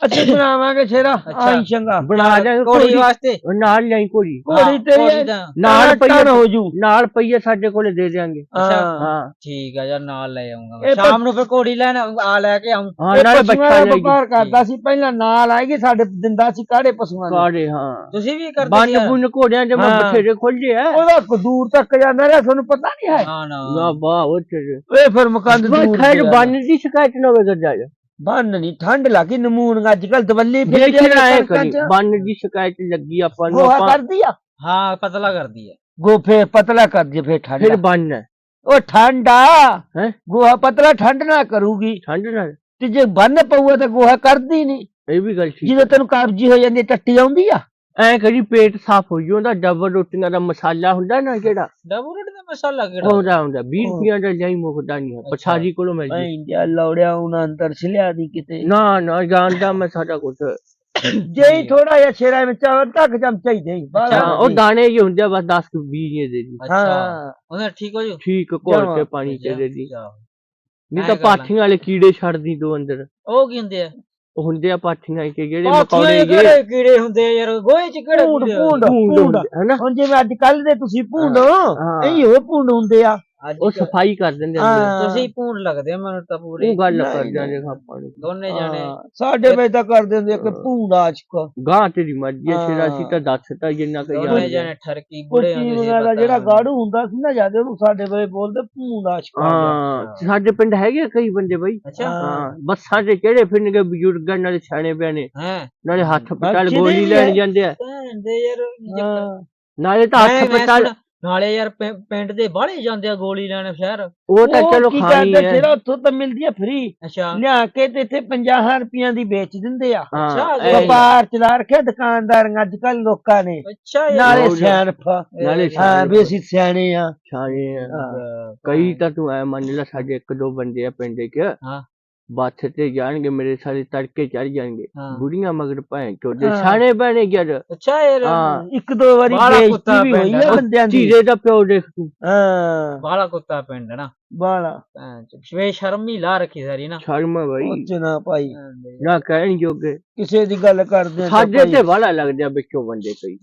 ਅੱਛਾ ਬਣਾਵਾਂਗੇ ਛੇਰਾ ਆਈ ਚੰਗਾ। ਬਣਾ ਜਾ ਕੋੜੀ ਵਾਸਤੇ। ਨਾਲ ਕੋੜੀ ਘੋੜੀ। ਤੇ ਘੋੜੀ ਦਾ ਨਾਲ ਪਈਏ ਹੋ ਜੂ। ਨਾਲ ਪਈਏ ਸਾਡੇ ਕੋਲੇ ਦੇ ਅੱਛਾ। ਹਾਂ ਠੀਕ ਆ ਯਾਰ ਨਾਲ ਲੈ ਆਉਂਗਾ ਇਹ ਸ਼ਾਮ ਨੂੰ ਫਿਰ ਕੋੜੀ ਲੈਣ ਆ ਲੈ ਕੇ ਆਉਂ ਹਾਂ ਇਹ ਨਾਲੇ ਬੱਚਾ ਜਾਏਗੀ ਵਪਾਰ ਕਰਦਾ ਸੀ ਪਹਿਲਾਂ ਨਾਲ ਆਏਗੀ ਸਾਡੇ ਦਿੰਦਾ ਸੀ ਕਾੜੇ ਪਸ਼ੂਆਂ ਨੂੰ। ਕਾੜੇ ਹਾਂ। ਤੁਸੀਂ ਵੀ ਕਰਦੇ ਸੀ ਬੰਨ? ਬੁੰਨ ਘੋੜਿਆਂ ਦੇ ਮੈਂ। ਬਥੇਰੇ ਖੋਲੇ ਆ। ਉਹਦਾ ਦੂਰ ਤੱਕ ਜਾਂਦਾ ਰਿਹਾ ਤੁਹਾਨੂੰ ਪਤਾ ਨਹੀਂ ਹੈ। ਨਾ ਨਾ। ਨਾ ਬਾਹ ਉਹ ਤੇਰੇ। ਓਏ ਫਿਰ ਮਕੰਦ ਦੂਰ ਖੈਰ ਬੰਨ ਦੀ ਸ਼ਿਕਾਇਤ ਨਾ ਹੋਵੇ ਕਰ ਜਾ। ਬੰਨ ਨਹੀਂ ਠੰਡ ਲੱਗੀ ਨਮੂਨ ਅੱਜ ਕੱਲ ਦਵੱਲੀ ਦੇਖ ਰਿਹਾ ਕਰੀ ਬੰਨ ਦੀ ਸ਼ਿਕਾਇਤ ਲੱਗੀ ਆਪਾਂ ਨੂੰ ਗੋਹਾ ਆਪਾਂ ਕਰਦੀ ਆ? ਹਾਂ ਪਤਲਾ ਕਰਦੀ ਹੈ ਗੋਫੇ ਪਤਲਾ ਕਰ ਜੇ ਫੇਰ ਠੰਡ ਫਿਰ ਬੰਨ ਹੈ। ਉਹ ਠੰਡਾ ਹੈਂ? ਗੋਹਾ ਪਤਲਾ ਠੰਡ ਨਾ ਕਰੂਗੀ। ਠੰਡ ਨਾਲ? ਤੇ ਜੇ ਬੰਨ ਪਊਆ ਤਾਂ ਗੋਹਾ ਕਰਦੀ ਨਹੀਂ ਇਹ ਵੀ ਗੱਲ ਠੀਕ ਜਦੋਂ ਤੈਨੂੰ ਕਬਜੀ ਹੋ ਜਾਂਦੀ ਹੈ, ਟੱਟੀ ਆਉਂਦੀ ਆ? ਐ ਕਰੀ ਪੇਟ ਸਾਫ਼ ਹੋ ਜਾਂਦਾ ਡਬਲ ਰੋਟੀਆਂ ਦਾ ਮਸਾਲਾ ਹੁੰਦਾ ਨਾ ਜਿਹੜਾ? ਡਬਲ ਰੋਟੀ ਦਾ ਮਸਾਲਾ ਕਿਹੜਾ? ਉਹਦਾ ਹੁੰਦਾ 20 ਰੁਪਈਆ ਦਾ ਜਾਈ ਮੁਕਦਾ ਨਹੀਂ ਹੈ ਪਛਾਜੀ ਕੋਲੋਂ ਮਿਲ ਜੇ। ਇੰਜਾ ਲੌੜਿਆ ਉਹਨਾਂ ਅੰਦਰ ਛਲਿਆ ਦੀ ਕਿਤੇ। ਨਾ ਨਾ ਜਾਣਦਾ ਮੈਂ ਸਾਡਾ ਕੁਝ ਜੇ ਥੋੜਾ ਜਿਹਾ ਛੇਰਾ ਵਿੱਚ ਤੱਕ ਚਮਚਾ ਹੀ ਦੇ। ਅੱਛਾ, ਹਾਂ ਉਹ ਦਾਣੇ ਹੀ ਹੁੰਦੇ ਬਸ 10 ਕੁ 20 ਹੀ ਦੇ ਦੀ। ਅੱਛਾ। ਹਾਂ। ਉਹਨੇ ਠੀਕ ਹੋ ਜੂ? ਠੀਕ ਘੋਲ ਜਮਾਂ। ਕੇ ਪਾਣੀ ਚ ਦੇ ਦੀ। ਨਹੀਂ ਤਾਂ। ਪਾਥੀਆਂ ਵਾਲੇ ਕੀੜੇ ਛੱਡਦੀ ਦੋ ਅੰਦਰ। ਉਹ ਕੀ ਹੁੰਦੇ ਆ? ਉਹ ਹੁੰਦੇ ਆ ਪਾਥੀਆਂ ਕੇ ਜਿਹੜੇ ਮਕੌੜੇ ਜੇ ਕਿਹੜੇ ਕੀੜੇ ਹੁੰਦੇ ਆ ਯਾਰ? ਗੋਹੇ ਚ ਕਿਹੜੇ ਭੂੰਡ ਭੂੰਡ ਹਨਾ ਹੁਣ ਜਿਵੇਂ ਅੱਜ ਕੱਲ ਦੇ ਤੁਸੀਂ ਭੂੰਡ ਹਾਂ। ਇਹੀ ਹੋ ਭੂੰਡ ਹੁੰਦੇ ਆ। ਉਹ ਸਫ਼ਾਈ ਕਰ ਦਿੰਦੇ ਹਾਂ। ਤੁਸੀਂ ਭੂੰਡ ਲੱਗਦੇ ਆ ਮੈਨੂੰ ਤਾਂ ਪੂਰੇ। ਉਹ ਗੱਲ ਕਰ। ਜਾਂਦੇ ਆਪਾਂ ਨੂੰ। ਦੋਨੇ ਜਾਣੇ। ਹਾਂ, ਸਾਡੇ ਵਿੱਚ ਤਾਂ ਕਰ ਦਿੰਦੇ ਕਿ ਭੂੰਡ ਆਸ਼ਕ। ਗਾਂ ਤੇਰੀ ਮਰਜ਼ੀ ਹੈ ਸਿਰਾ ਹਾਂ। ਸੀ ਤਾਂ ਦੱਸਤਾ ਜਿੰਨਾ ਕਿ ਦੋਨੇ ਯਾਦ ਜਾਣੇ ਠਰਕੀ ਬੁੜੇ ਹੁੰਦੇ ਸੀ ਪਤਾ ਜਿਹੜਾ। ਗਾੜੂ ਹੁੰਦਾ ਸੀ ਨਾ ਜ਼ਿਆਦਾ ਉਹਨੂੰ ਸਾਡੇ ਵੇ ਬੋਲਦੇ ਭੂੰਡ ਆਸ਼ਕ ਹਾਂ ਸਾਡੇ ਪਿੰਡ ਹੈਗੇ ਆ ਕਈ ਬੰਦੇ ਬਈ। ਅੱਛਾ। ਹਾਂ। ਬੱਸਾਂ 'ਚ ਕਿਹੜੇ ਫਿਰਨਗੇ ਬਜ਼ੁਰਗਾਂ ਨਾਲੇ ਸਿਆਣੇ ਪਿਆਣੇ। ਹੈ। ਨਾਲੇ ਹੱਥ ਪਟਾਲ ਗੋਲੀ ਲੈਣ ਹੈ। ਜਾਂਦੇ ਆ। ਯਾਰ? ਹਾਂ। ਨਾਲੇ ਤਾਂ ਹੱਥ ਪਟਾਲ ਨਾਲੇ ਯਾਰ ਪਿੰ- ਪਿੰਡ ਦੇ ਬਾਹਲੇ ਜਾਂਦੇ ਆ ਗੋਲੀ ਲੈਣ ਸ਼ਹਿਰ। ਉਹ ਤਾਂ ਉਹ ਚਲੋ ਕੀ ਖਾਣੀ ਕਰਦੇ? ਹੈ ਫਿਰ ਉੱਥੋਂ ਤਾਂ ਮਿਲਦੀ ਆ ਫ੍ਰੀ ਅੱਛਾ। ਲਿਆ ਕੇ ਤੇ ਇੱਥੇ 50 ਰੁਪਈਆਂ ਦੀ ਵੇਚ ਦਿੰਦੇ ਆ। ਹਾਂ ਅੱਛਾ, ਵਪਾਰ ਚਲਾ ਰੱਖਿਆ ਦੁਕਾਨਦਾਰੀਆਂ ਅੱਜ ਕੱਲ ਲੋਕਾਂ ਨੇ। ਅੱਛਾ ਯਾਰ ਨਾਲੇ। ਸਿਆਣਪ। ਨਾਲੇ ਹਾਂ ਸਿਆਣੇ ਵੀ ਅਸੀਂ ਸਿਆਣੇ ਆ। ਸਿਆਣੇ ਆ। ਹਾਂ। ਕਈ ਤਾਂ ਤੂੰ ਐ ਮੰਨ ਲੈ ਸਾਡੇ ਇੱਕ ਦੋ ਬੰਦੇ ਆ ਪਿੰਡ 'ਚ। ਹਾਂ। ਬੱਸ ਤੇ ਜਾਣਗੇ ਮੇਰੇ ਸਾਰੇ ਤੜਕੇ ਚੜ ਜਾਣਗੇ। ਹਾਂ। ਬੁੜੀਆਂ ਮਗਰ ਭੈਣ ਚੋਦੇ ਹਾਂ। ਸਿਆਣੇ ਬਣੇ ਯਾਰ। ਅੱਛਾ ਯਾਰ ਹਾਂ। ਇੱਕ ਦੋ ਵਾਰੀ ਬਾਹਲਾ ਬੇਇੱਜ਼ਤੀ ਵੀ ਹੋਈ ਆ। ਬੰਦਿਆਂ ਦੀ। ਚੀਰੇ ਦਾ ਪਿਓ ਦੇਖ ਤੂੰ। ਹਾਂ। ਬਾਹਲਾ ਕੁੱਤਾ ਪਿੰਡ ਹੈ ਨਾ। ਬਾਲਾ। ਭੈਣ ਚੋ, ਸ਼ਵੇ ਸ਼ਰਮ ਹੀ ਲਾ ਰੱਖੀ ਸਾਰੀ ਨਾ। ਸ਼ਰਮ ਆ ਬਈ। ਉੱਚ ਨਾ ਭਾਈ। ਨਾ ਕਹਿਣ ਜੋਗੇ। ਕਿਸੇ ਦੀ ਗੱਲ ਕਰਦੇ ਸਾਡੇ ਤੇ ਵਾਲਾ ਲੱਗਦਾ ਵਿੱਚੋਂ ਬੰਦੇ ਕਈ।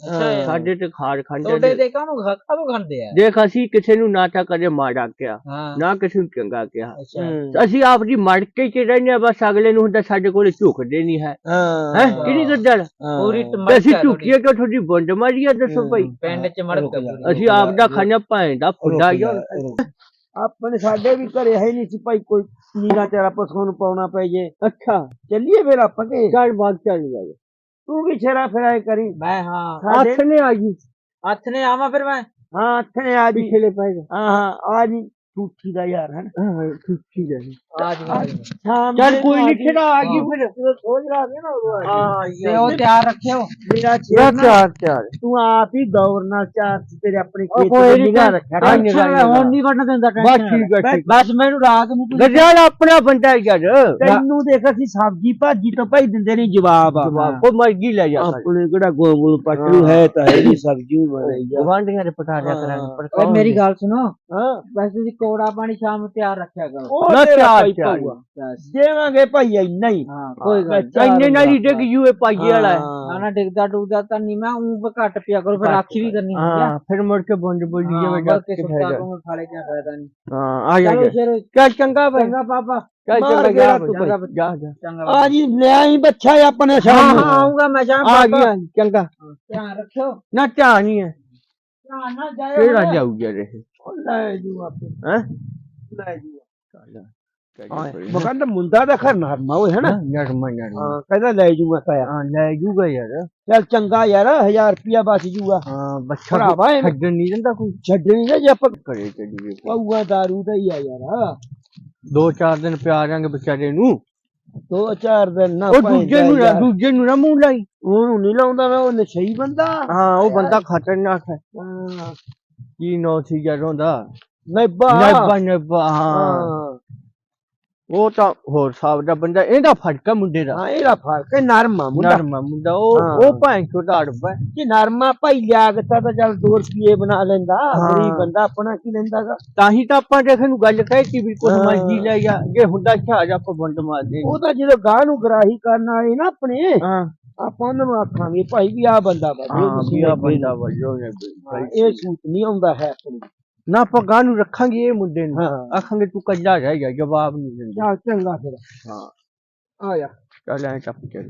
ਸਾਡੇ ਤੇ ਖਾੜ ਖਾਂਦੇ ਤੁਹਾਡੇ ਨੇ। ਤੇ ਕਾਹਨੂੰ ਖਾ ਕਾਹਨੂੰ ਖਾਂਦੇ ਆ? ਦੇਖ ਅਸੀਂ ਕਿਸੇ ਨੂੰ ਨਾ ਤਾਂ ਕਦੇ ਮਾੜਾ ਕਿਹਾ ਹਾਂ। ਨਾ ਕਿਸੇ ਨੂੰ ਚੰਗਾ ਕਿਹਾ। ਅੱਛਾ। ਅਸੀਂ ਆਪ ਜੀ ਮੜ ਕੇ ਚ ਰਹਿੰਦੇ ਹਾਂ ਬਸ ਅਗਲੇ ਨੂੰ ਹੁੰਦਾ ਸਾਡੇ ਕੋਲੇ ਝੁਕਦੇ ਨਹੀਂ ਹੈ। ਹਾਂ। ਹੈ? ਕਿਹੜੀ ਗੱਦੜ। ਪੂਰੀ ਟਮਕ ਅਸੀਂ ਝੁਕੀਏ ਕਿ ਤੁਹਾਡੀ ਬੁੰਡ ਮਾਰੀ ਆ ਦੱਸੋ ਭਾਈ। ਪਿੰਡ ਚ ਮੜਕ ਰੁਕ ਜਾ। ਅਸੀਂ ਆਪ ਦਾ ਖਾਣਾ ਭਾਂ ਦਾ ਫੁੱਡਾ ਯਾਰ। ਆਪਣੇ ਸਾਡੇ ਵੀ ਘਰੇ ਹੈ ਨਹੀਂ ਸੀ ਭਾਈ ਕੋਈ। ਨੀਰਾ ਚਾਰਾ ਪਸ਼ੂ ਨੂੰ ਪਾਉਣਾ ਪੈ ਜੇ। ਅੱਛਾ। ਚੱਲੀਏ ਫਿਰ ਆਪਾਂ ਕੇ। ਚੱਲ ਬਾਗ ਚੱਲ ਜਾਵੇ ਤੂੰ ਵੀ ਛੇਰਾ ਫੇਰਾਏ ਕਰੀ। ਮੈਂ ਹਾਂ। ਹੱਥ ਨੇ ਆ ਗਈ ਹੱਥ ਨੇ ਆਵਾਂ ਫਿਰ ਮੈਂ? ਹਾਂ ਅੱਥੇ ਆ ਜੀ। ਪਿਛਲੇ ਪੈ ਹਾਂ ਹਾਂ ਆ ਜੀ। ਠੂਠੀ ਦਾ ਯਾਰ ਹੈ ਹਾਂ ਠੀਕ ਹੈ ਆ ਜੀ ਚੱਲ ਦੇ ਕੋਈ ਨਹੀਂ। ਖੜਾ ਆ ਗਈ ਫਿਰ। ਜਦੋਂ ਸੋਚ ਰਹਾ ਸੀ ਨਾ ਉਦੋਂ। ਹਾਂ ਤੇ ਉਹ ਤਿਆਰ ਰੱਖਿਓ। ਮੇਰਾ ਚਾਰ ਚਾਰ ਤੂੰ ਆਪ ਹੀ ਦੌਰ ਨਾਲ ਚਾਰ ਤੇਰੇ ਆਪਣੇ ਉਹ ਖੇਤ ਦੇ ਨਿਗਾਹ ਰੱਖਿਆ ਕਰ। ਨਿਗਾਹ-। ਹੁਣ ਨਹੀਂ ਵੜਨ ਦਿੰਦਾ ਬਸ ਠੀਕ ਹੈ ਠੀਕ ਬਸ ਮੈਨੂੰ ਰਾਤ ਨੂੰ ਤੂੰ ਗਜਾਲ ਆਪਣਾ ਬੰਦਾ ਹੈ ਯਾਰ। ਤੈਨੂੰ ਦੇਖ ਅਸੀਂ ਸਬਜੀ ਭਾਜੀ ਤੋਂ ਭਾਈ ਦਿੰਦੇ ਨਹੀਂ ਜਵਾਬ ਆ। ਕੋ ਮਰਗੀ ਲੈ ਜਾ ਆਪਣੇ ਕਿਹੜਾ ਗੋਲ ਪਟਰੂ ਹੈ। ਤਾਂ ਹੈ ਨਹੀਂ ਸਬਜੀ ਬਣਾਈ ਜਾ ਗਵਾਂਢੀਆਂ ਦੇ ਪਟਾ ਲਿਆ। ਕਰਾਂਗੇ ਪਰ ਮੇਰੀ ਗੱਲ ਸੁਣੋ। ਹਾਂ। ਤੁਸੀਂ ਕੋੜਾ ਪਾਣੀ ਸ਼ਾਮ ਨੂੰ ਤਿਆਰ ਰੱਖਿਆ ਕਰੋ। ਉਹ ਨਾ ਤੇਰਾ ਚਾਰ ਭਾਈ ਚਾਰ। ਪਊਆ। ਦੇਵਾਂਗੇ ਭਾਈ ਇੰਨਾ ਹੀ। ਹਾਂ ਕੋਈ ਗੱਲ ਨੀ। ਚਾਰ ਇੰਨੇ ਨਾਲ ਹੀ ਬੰਦਾ। ਡਿੱਗ ਜੂਏ ਪਾਈਏ ਵਾਲਾ ਹੈ। ਨਾ ਨਾ ਡਿੱਗਦਾ ਡੁੱਗਦਾ ਤਾਂ ਨਹੀਂ ਮੈਂ ਉਹ ਘੱਟ ਪਿਆ ਕਰੋ ਫਿਰ ਰਾਖੀ ਵੀ ਕਰਨੀ ਹੁੰਦੀ ਆ। ਹਾਂ ਫਿਰ ਮੁੜ ਕੇ ਬੁੰਡ ਬੁੰਡੀ ਹਾਂ ਜਿਵੇਂ ਬਲ ਡੱਕ ਕੇ ਕੇ ਸੁੱਤਾ ਫੇਰ ਕੋ ਖਾਲੇ ਕਿਆ ਫਾਇਦਾ ਨਹੀਂ। ਹਾਂ ਆ ਜਾ ਚਲੋ ਜਾ। ਸ਼ੇਰ ਚੱਲ ਚੰਗਾ ਬਈ ਚੰਗਾ ਪਾਪਾ। ਚੱਲ ਮਾਰ ਚੰਗਾ ਗਿਆ ਜਾ ਤੂੰ ਚੰਗਾ ਭਾਈ। ਜਾ ਜਾ। ਚੰਗਾ ਆ ਜੀ ਲਿਆ ਹੀ ਬੱਚਾ ਹੈ ਆਪਣੇ ਹਾਂ ਸ਼ਾਮ ਨੂੰ। ਹਾਂ ਆਉਂਗਾ ਮੈਂ ਸ਼ਾਮ ਆ ਪਾਪਾ। ਗਿਆ ਚੰਗਾ। ਧਿਆਨ ਰੱਖਿਓ। ਨਾ ਧਿਆਨ ਨਹੀਂ ਹੈ। ਧਿਆਨ ਨਾਲ ਜਾਇਓ ਕਿਹੜਾ ਜਾਊਗਾ ਰਹੇ ਲੈ ਜੂ ਆਪੇ। ਹੈ? ਲੈ ਜੂ ਚੱਲ ਮਕਾਨ ਦਾ ਮੁੰਡਾ ਦਾ ਖਰ ਨਰਮਾ ਹੋਏ ਹੈ ਨਾ? ਨਰਮਾ ਨਰਮਾ। ਹਾਂ ਕਹਿੰਦਾ ਲੈ ਜੂਗਾ ਕਾਇਆ ਹਾਂ ਲੈ ਜੂਗਾ ਯਾਰ। ਚੱਲ ਚੰਗਾ ਯਾਰ 1000 ਰੁਪਿਆ ਬਚ ਜੂਗਾ। ਹਾਂ ਬੱਚਾ ਭਰਾਵਾ ਛੱਡਣ ਨਹੀਂ ਦਿੰਦਾ ਕੋਈ। ਛੱਡਣੀ ਨਾ ਜੇ ਆਪਾਂ ਕਰੇ ਚੱਲੀਏ ਪਊਆ ਦਾਰੂ ਦਾ ਹੀ ਆ ਯਾਰ। ਦੋ ਚਾਰ ਦਿਨ ਪਿਆ ਜਾਾਂਗੇ ਵਿਚਾਰੇ ਨੂੰ। ਦੋ ਚਾਰ ਦਿਨ ਨਾ ਉਹ ਦੂਜੇ ਨੂੰ ਨਾ। ਦੂਜੇ ਨੂੰ ਨਾ ਮੂੰਹ ਲਾਈ। ਉਹਨੂੰ ਨਹੀਂ ਲਾਉਂਦਾ ਮੈਂ ਉਹ ਨਸ਼ਈ ਬੰਦਾ। ਹਾਂ ਉਹ ਬੰਦਾ ਖਤਰਨਾਕ ਹਾਂ। ਕੀ ਨੋ ਸੀ ਜਦੋਂ ਦਾ ਨੈਬਾ। ਨੱਬਾ। ਨੱਬਾ ਹਾਂ। ਉਹ ਤਾਂ ਹੋਰ ਸਾਬ ਦਾ ਬੰਦਾ ਇਹਦਾ ਫ਼ਰਕ ਹੈ ਮੁੰਡੇ ਦਾ। ਹਾਂ ਇਹਦਾ ਫ਼ਰਕ ਹੈ ਨਰਮਾ ਮੁੰਡਾ। ਨਰਮਾ ਮੁੰਡਾ ਉਹ। ਉਹ ਭਾਂ ਛੋਟਾ ਅੜਬਾ ਜੇ ਨਰਮਾ ਭਾਈ ਲਿਆਗਤਾ ਤਾਂ ਚੱਲ 2 ਰੁਪਏ ਬਣਾ ਲੈਂਦਾ। ਗਰੀਬ ਬੰਦਾ ਆਪਣਾ ਕੀ ਲੈਂਦਾਗਾ। ਤਾਂ ਹੀ ਤਾਂ ਆਪਾਂ ਜੇ ਨੂੰ ਗੱਲ ਕਹਿਤੀ ਵੀ ਕੁਝ ਹਾਂ। ਮਰਜ਼ੀ ਲੈ ਜਾ ਜੇ ਹੁੰਦਾ ਛਾਜ ਆਪਾਂ ਬੰਦ ਮਾਰ ਦੇ ਉਹ ਤਾਂ ਜਦੋਂ ਗਾਹ ਨੂੰ ਗਰਾਹੀ ਕਰਨ ਵਾਲੇ ਨਾ ਆਪਣੇ ਹਾਂ। ਆਪਾਂ ਉਹਨਾਂ ਨੂੰ ਆਖਾਂਗੇ ਭਾਈ ਵੀ ਆ ਬੰਦਾ ਵਾ ਹਾਂ ਵੀ ਆ ਬੰਦਾ ਵਜੋ ਨੇ ਇਹ ਸੂਤ ਨਹੀਂ ਆਉਂਦਾ ਹੈ। ਨਾ ਆਪਾਂ ਗਾਂ ਨੂੰ ਰੱਖਾਂਗੇ ਇਹ ਮੁੰਡੇ ਨੂੰ। ਆਖਾਂਗੇ ਤੂੰ ਕੱਲਾ ਰਹਿ ਗਿਆ ਜਵਾਬ ਨਹੀਂ ਦਿੰਦਾ। ਚੰਗਾ ਫਿਰ। ਹਾਂ। ਆ ਜਾ। ਚੱਲ ਐਂ ਟੱਪ ਚੱਲ